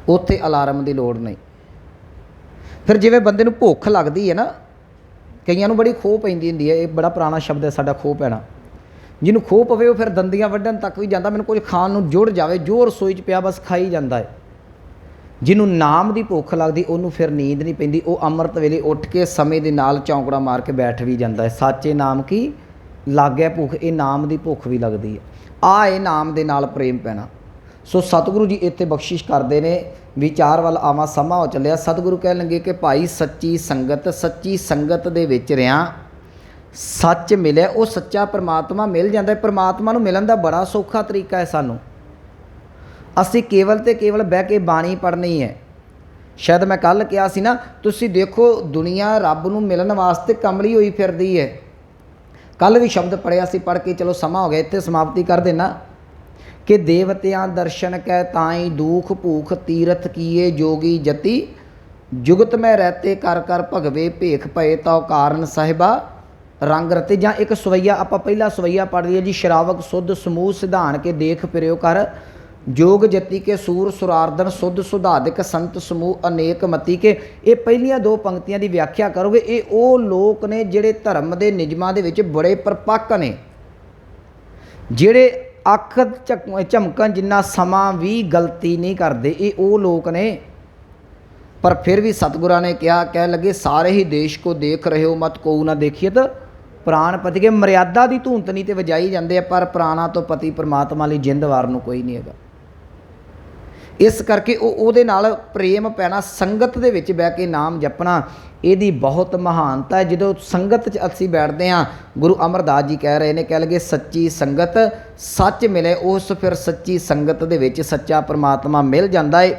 ਉੱਥੇ ਅਲਾਰਮ ਦੀ ਲੋੜ ਨਹੀਂ। ਫਿਰ ਜਿਵੇਂ ਬੰਦੇ ਨੂੰ ਭੁੱਖ ਲੱਗਦੀ ਹੈ ਨਾ, ਕਈਆਂ ਨੂੰ ਬੜੀ ਖੋਹ ਪੈਂਦੀ ਹੁੰਦੀ ਹੈ, ਇਹ ਬੜਾ ਪੁਰਾਣਾ ਸ਼ਬਦ ਹੈ ਸਾਡਾ ਖੋਹ ਪੈਣਾ। ਜਿਹਨੂੰ ਖੋਹ ਪਵੇ ਉਹ ਫਿਰ ਦੰਦੀਆਂ ਵੱਢਣ ਤੱਕ ਵੀ ਜਾਂਦਾ, ਮੈਨੂੰ ਕੁਝ ਖਾਣ ਨੂੰ ਜੁੜ ਜਾਵੇ, ਜੋ ਰਸੋਈ 'ਚ ਪਿਆ ਬਸ ਖਾਈ ਜਾਂਦਾ ਹੈ। ਜਿਹਨੂੰ ਨਾਮ ਦੀ ਭੁੱਖ ਲੱਗਦੀ, ਉਹਨੂੰ ਫਿਰ ਨੀਂਦ ਨਹੀਂ ਪੈਂਦੀ, ਉਹ ਅੰਮ੍ਰਿਤ ਵੇਲੇ ਉੱਠ ਕੇ ਸਮੇਂ ਦੇ ਨਾਲ ਚੌਂਕੜਾ ਮਾਰ ਕੇ ਬੈਠ ਵੀ ਜਾਂਦਾ ਹੈ। ਸਾਚੇ ਨਾਮ ਕੀ? ਲਾਗਿਆ ਭੁੱਖ, ਇਹ ਨਾਮ ਦੀ ਭੁੱਖ ਵੀ ਲੱਗਦੀ ਹੈ। ਆ ਇਹ ਨਾਮ ਦੇ ਨਾਲ ਪ੍ਰੇਮ ਪੈਣਾ। ਸੋ ਸਤਿਗੁਰੂ ਜੀ ਇੱਥੇ ਬਖਸ਼ਿਸ਼ ਕਰਦੇ ਨੇ ਵਿਚਾਰ ਵੱਲ ਆਵਾਂ, ਸਮਾਂ ਹੋ ਚੱਲਿਆ। ਸਤਿਗੁਰੂ ਕਹਿਣ ਲੱਗੇ ਕਿ ਭਾਈ ਸੱਚੀ ਸੰਗਤ ਸੱਚੀ ਸੰਗਤ ਦੇ ਵਿੱਚ ਰਿਆਂ। ਸੱਚ ਮਿਲਿਆ, ਉਹ ਸੱਚਾ ਪ੍ਰਮਾਤਮਾ ਮਿਲ ਜਾਂਦਾ ਹੈ। ਪ੍ਰਮਾਤਮਾ ਨੂੰ ਮਿਲਣ ਦਾ ਬੜਾ ਸੌਖਾ ਤਰੀਕਾ ਹੈ ਸਾਨੂੰ। ਅਸੀਂ ਕੇਵਲ ਤੇ ਕੇਵਲ ਬਹਿ ਕੇ ਬਾਣੀ ਪੜ੍ਹਨੀ ਹੈ। ਸ਼ਾਇਦ ਮੈਂ ਕੱਲ ਕਿਹਾ ਸੀ ਨਾ, ਤੁਸੀਂ ਦੇਖੋ ਦੁਨੀਆ ਰੱਬ ਨੂੰ ਮਿਲਣ ਵਾਸਤੇ ਕਮਲੀ ਹੋਈ ਫਿਰਦੀ ਹੈ। ਕੱਲ ਵੀ ਸ਼ਬਦ ਪੜਿਆ ਸੀ, ਪੜ੍ਹ ਕੇ ਚਲੋ ਸਮਾਂ ਹੋ ਗਿਆ, ਇੱਥੇ ਸਮਾਪਤੀ ਕਰ ਦੇਣਾ ਕਿ ਦੇਵਤਿਆਂ ਦਰਸ਼ਨ ਕੈ ਤਾਈ ਦੂਖ ਭੂਖ ਤੀਰਥ ਕੀਏ ਜੋਗੀ ਜਤੀ। ਜੁਗਤ ਮੈਂ ਰਹਤੇ ਕਰ ਕਰ ਭਗਵੇ ਭੇਖ ਪਏ ਤਉ ਕਾਰਨ ਸਾਹਿਬਾ। ਰੰਗ ਰਤੇ ਜਾਂ ਇੱਕ ਸਵਈਆ, ਆਪਾਂ ਪਹਿਲਾ ਸਵਈਆ ਪੜ੍ਹ ਲਈਏ ਜੀ, ਸ਼ਰਾਵਕ ਸੁਧ ਸਮੂਹ ਸਿਧਾਨ ਕੇ ਦੇਖ ਫਿਰਿਓ ਕਰ। ਜੋਗ ਜਤੀ ਕੇ ਸੂਰ ਸੁਰਾਰਦਨ ਸੁਧ ਸੁਧਾਦਿਕ ਸੰਤ ਸਮੂਹ ਅਨੇਕ ਮਤੀ ਕੇ। ਇਹ ਪਹਿਲੀਆਂ ਦੋ ਪੰਕਤੀਆਂ ਦੀ ਵਿਆਖਿਆ ਕਰੋਗੇ, ਇਹ ਉਹ ਲੋਕ ਨੇ ਜਿਹੜੇ ਧਰਮ ਦੇ ਨਿਯਮਾਂ ਦੇ ਵਿੱਚ ਬੜੇ ਪਰਪੱਕ ਨੇ। ਜਿਹੜੇ ਅੱਖ ਝਕ- ਝਮਕਣ ਜਿੰਨਾ ਸਮਾਂ ਵੀ ਗਲਤੀ ਨਹੀਂ ਕਰਦੇ। ਇਹ ਉਹ ਲੋਕ ਨੇ। ਪਰ ਫਿਰ ਵੀ ਸਤਿਗੁਰਾਂ ਨੇ ਕਿਹਾ ਕਹਿ ਲੱਗੇ, ਸਾਰੇ ਹੀ ਦੇਸ਼ ਕੋ ਦੇਖ ਰਹੇ ਹੋ ਮਤ ਕੋਉ ਨਾ ਦੇਖੀਏ ਤਾਂ ਪ੍ਰਾਣ ਪਤੀ ਕੇ ਮਰਿਆਦਾ ਦੀ ਧੂੰਤਨੀ ਤੇ ਵਜਾਈ ਜਾਂਦੇ ਆ, ਪਰ ਪ੍ਰਾਣਾ ਤੋਂ ਪਤੀ ਪਰਮਾਤਮਾ ਲਈ ਜਿੰਦ ਵਾਰ ਨੂੰ ਕੋਈ ਨਹੀਂ ਹੈਗਾ। ਇਸ ਕਰਕੇ ਉਹ ਉਹਦੇ ਨਾਲ ਪ੍ਰੇਮ ਪੈਣਾ, ਸੰਗਤ ਦੇ ਵਿੱਚ ਬਹਿ ਕੇ ਨਾਮ ਜਪਣਾ, ਇਹਦੀ ਬਹੁਤ ਮਹਾਨਤਾ ਹੈ। ਜਦੋਂ ਸੰਗਤ 'ਚ ਅਸੀਂ ਬੈਠਦੇ ਹਾਂ, ਗੁਰੂ ਅਮਰਦਾਸ ਜੀ ਕਹਿ ਰਹੇ ਨੇ, ਕਹਿ ਲਗੇ, ਸੱਚੀ ਸੰਗਤ ਸੱਚ ਮਿਲੇ, ਉਸ ਫਿਰ ਸੱਚੀ ਸੰਗਤ ਦੇ ਵਿੱਚ ਸੱਚਾ ਪ੍ਰਮਾਤਮਾ ਮਿਲ ਜਾਂਦਾ ਏ।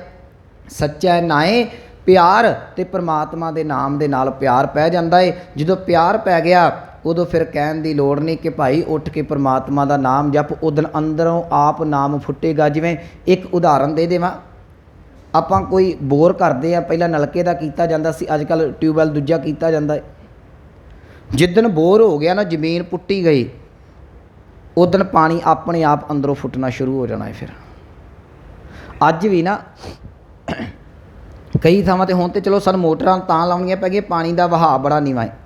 ਸੱਚਾ ਨਾਏ ਪਿਆਰ ਤੇ ਪ੍ਰਮਾਤਮਾ ਦੇ ਨਾਮ ਦੇ ਨਾਲ ਪਿਆਰ ਪੈ ਜਾਂਦਾ ਏ। ਜਦੋਂ ਪਿਆਰ ਪੈ ਗਿਆ ਉਦੋਂ ਫਿਰ ਕਹਿਣ ਦੀ ਲੋੜ ਨਹੀਂ ਕਿ ਭਾਈ ਉੱਠ ਕੇ ਪ੍ਰਮਾਤਮਾ ਦਾ ਨਾਮ ਜਪ ਉਦਨ ਅੰਦਰੋਂ ਆਪ ਨਾਮ ਫੁੱਟੇਗਾ। ਜਿਵੇਂ ਇੱਕ ਉਦਾਹਰਨ ਦੇ ਦੇਵਾਂ। ਆਪਾਂ ਕੋਈ ਬੋਰ ਕਰਦੇ ਆ, ਪਹਿਲਾਂ ਨਲਕੇ ਦਾ ਕੀਤਾ ਜਾਂਦਾ ਸੀ ਅੱਜ ਕੱਲ ਟਿਊਬਵੈਲ ਦੂਜਾ ਕੀਤਾ ਜਾਂਦਾ ਹੈ ਜਿੱਦਨ ਬੋਰ ਹੋ ਗਿਆ ਨਾ, ਜ਼ਮੀਨ ਪੁੱਟੀ ਗਈ ਉਦਨ ਪਾਣੀ ਆਪਣੇ ਆਪ ਅੰਦਰੋਂ ਫੁੱਟਣਾ ਸ਼ੁਰੂ ਹੋ ਜਾਣਾ ਹੈ ਫਿਰ। ਅੱਜ ਵੀ ਨਾ, ਕਈ ਥਾਵਾਂ ਤੇ ਹੁਣ ਤੇ ਚਲੋ ਸਾਨੂੰ ਮੋਟਰਾਂ ਤਾਂ ਲਾਉਣੀਆਂ ਪੈ ਗਈਆਂ, ਪਾਣੀ ਦਾ ਵਹਾਅ ਬੜਾ ਨੀਵਾਂ ਹੈ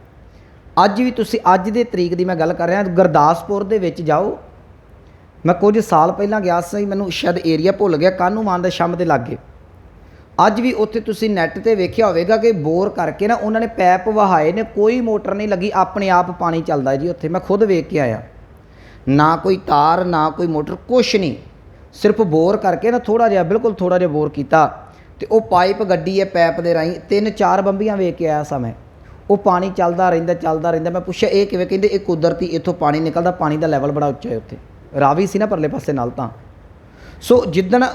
ਅੱਜ ਵੀ ਤੁਸੀਂ, ਅੱਜ ਦੇ ਤਰੀਕ ਦੀ ਮੈਂ ਗੱਲ ਕਰ ਰਿਹਾ, ਗੁਰਦਾਸਪੁਰ ਦੇ ਵਿੱਚ ਜਾਓ। ਮੈਂ ਕੁਝ ਸਾਲ ਪਹਿਲਾਂ ਗਿਆ ਸੀ, ਮੈਨੂੰ ਸ਼ਾਇਦ ਏਰੀਆ ਭੁੱਲ ਗਿਆ ਕਾਨੂੰ ਮਾਨ ਦੇ ਸ਼ੰਮ ਦੇ ਲਾਗੇ। ਅੱਜ ਵੀ ਉੱਥੇ ਤੁਸੀਂ ਨੈੱਟ ਤੇ ਵੇਖਿਆ ਹੋਵੇਗਾ ਕਿ ਬੋਰ ਕਰਕੇ ਨਾ ਉਹਨਾਂ ਨੇ ਪੈਪ ਵਹਾਏ ਨੇ, ਕੋਈ ਮੋਟਰ ਨਹੀਂ ਲੱਗੀ, ਆਪਣੇ ਆਪ ਪਾਣੀ ਚੱਲਦਾ ਜੀ ਉੱਥੇ। ਮੈਂ ਖੁਦ ਵੇਖ ਕੇ ਆਇਆ। ਨਾ ਕੋਈ ਤਾਰ, ਨਾ ਕੋਈ ਮੋਟਰ, ਕੁਛ ਨਹੀਂ। ਸਿਰਫ ਬੋਰ ਕਰਕੇ ਨਾ ਥੋੜਾ ਜਿਹਾ, ਬਿਲਕੁਲ ਥੋੜਾ ਜਿਹਾ ਬੋਰ ਕੀਤਾ। ਤੇ ਉਹ ਪਾਈਪ ਗੱਡੀ ਹੈ ਪੈਪ ਦੇ ਰਾਹੀਂ, ਤਿੰਨ ਚਾਰ ਬੰਬੀਆਂ ਵੇਖ ਕੇ ਆਇਆ ਸਾਂ ਮੈਂ। ਉਹ ਪਾਣੀ ਚੱਲਦਾ ਰਹਿੰਦਾ ਚੱਲਦਾ ਰਹਿੰਦਾ। ਮੈਂ ਪੁੱਛਿਆ, ਇਹ ਕਿਵੇਂ? ਕਹਿੰਦੇ ਇਹ ਕੁਦਰਤੀ ਇੱਥੋਂ ਪਾਣੀ ਨਿਕਲਦਾ, ਪਾਣੀ ਦਾ ਲੈਵਲ ਬੜਾ ਉੱਚਾ ਹੈ ਉੱਥੇ। ਰਾਵੀ ਸੀ ਨਾ ਪਰਲੇ ਪਾਸੇ ਨਾਲ ਤਾਂ। ਸੋ ਜਿੱਦਣ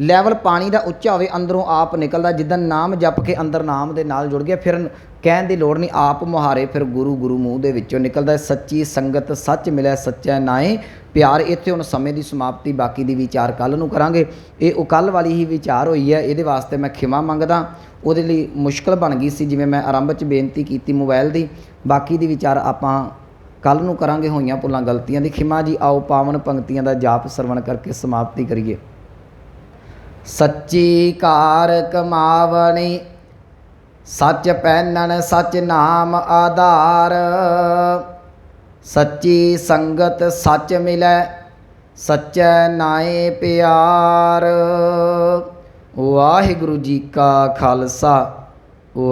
ਲੈਵਲ ਪਾਣੀ ਦਾ ਉੱਚਾ ਹੋਵੇ, ਅੰਦਰੋਂ ਆਪ ਨਿਕਲਦਾ, ਜਿੱਦਾਂ ਨਾਮ ਜਪ ਕੇ ਅੰਦਰ ਨਾਮ ਦੇ ਨਾਲ ਜੁੜ ਗਿਆ, ਫਿਰ ਕਹਿਣ ਦੀ ਲੋੜ ਨਹੀਂ, ਆਪ ਮੁਹਾਰੇ ਫਿਰ ਗੁਰੂ ਗੁਰੂ ਮੂੰਹ ਦੇ ਵਿੱਚੋਂ ਨਿਕਲਦਾ ਸੱਚੀ ਸੰਗਤ ਸੱਚ ਮਿਲਿਆ, ਸੱਚਾ ਨਾਏ, ਪਿਆਰ ਇੱਥੇ ਹੁਣ ਸਮੇਂ ਦੀ ਸਮਾਪਤੀ, ਬਾਕੀ ਦੀ ਵਿਚਾਰ ਕੱਲ ਨੂੰ ਕਰਾਂਗੇ। ਇਹ ਉਹ ਕੱਲ ਵਾਲੀ ਹੀ ਵਿਚਾਰ ਹੋਈ ਹੈ, ਇਹਦੇ ਵਾਸਤੇ ਮੈਂ ਖਿਮਾ ਮੰਗਦਾ। ਉਹਦੇ ਲਈ ਮੁਸ਼ਕਲ ਬਣ ਗਈ ਸੀ, ਜਿਵੇਂ ਮੈਂ ਆਰੰਭ 'ਚ ਬੇਨਤੀ ਕੀਤੀ ਮੋਬਾਈਲ ਦੀ। ਬਾਕੀ ਦੀ ਵਿਚਾਰ ਆਪਾਂ ਕੱਲ ਨੂੰ ਕਰਾਂਗੇ ਹੋਈਆਂ ਭੁੱਲਾਂ, ਗਲਤੀਆਂ ਦੀ। ਖਿਮਾ ਜੀ, ਆਓ ਪਾਵਨ ਪੰਕਤੀਆਂ ਦਾ ਜਾਪ ਸਰਵਣ ਕਰਕੇ ਸਮਾਪਤੀ ਕਰੀਏ। ਸੱਚੀ ਕਾਰ ਕਮਾਵਣੀ ਸੱਚ ਪਹਿਨਣ ਸੱਚ ਨਾਮ ਆਧਾਰ। ਸੱਚੀ ਸੰਗਤ ਸੱਚ ਮਿਲੈ, ਸੱਚੈ ਨਾਏ ਪਿਆਰ। ਵਾਹਿਗੁਰੂ ਜੀ ਕਾ ਖਾਲਸਾ।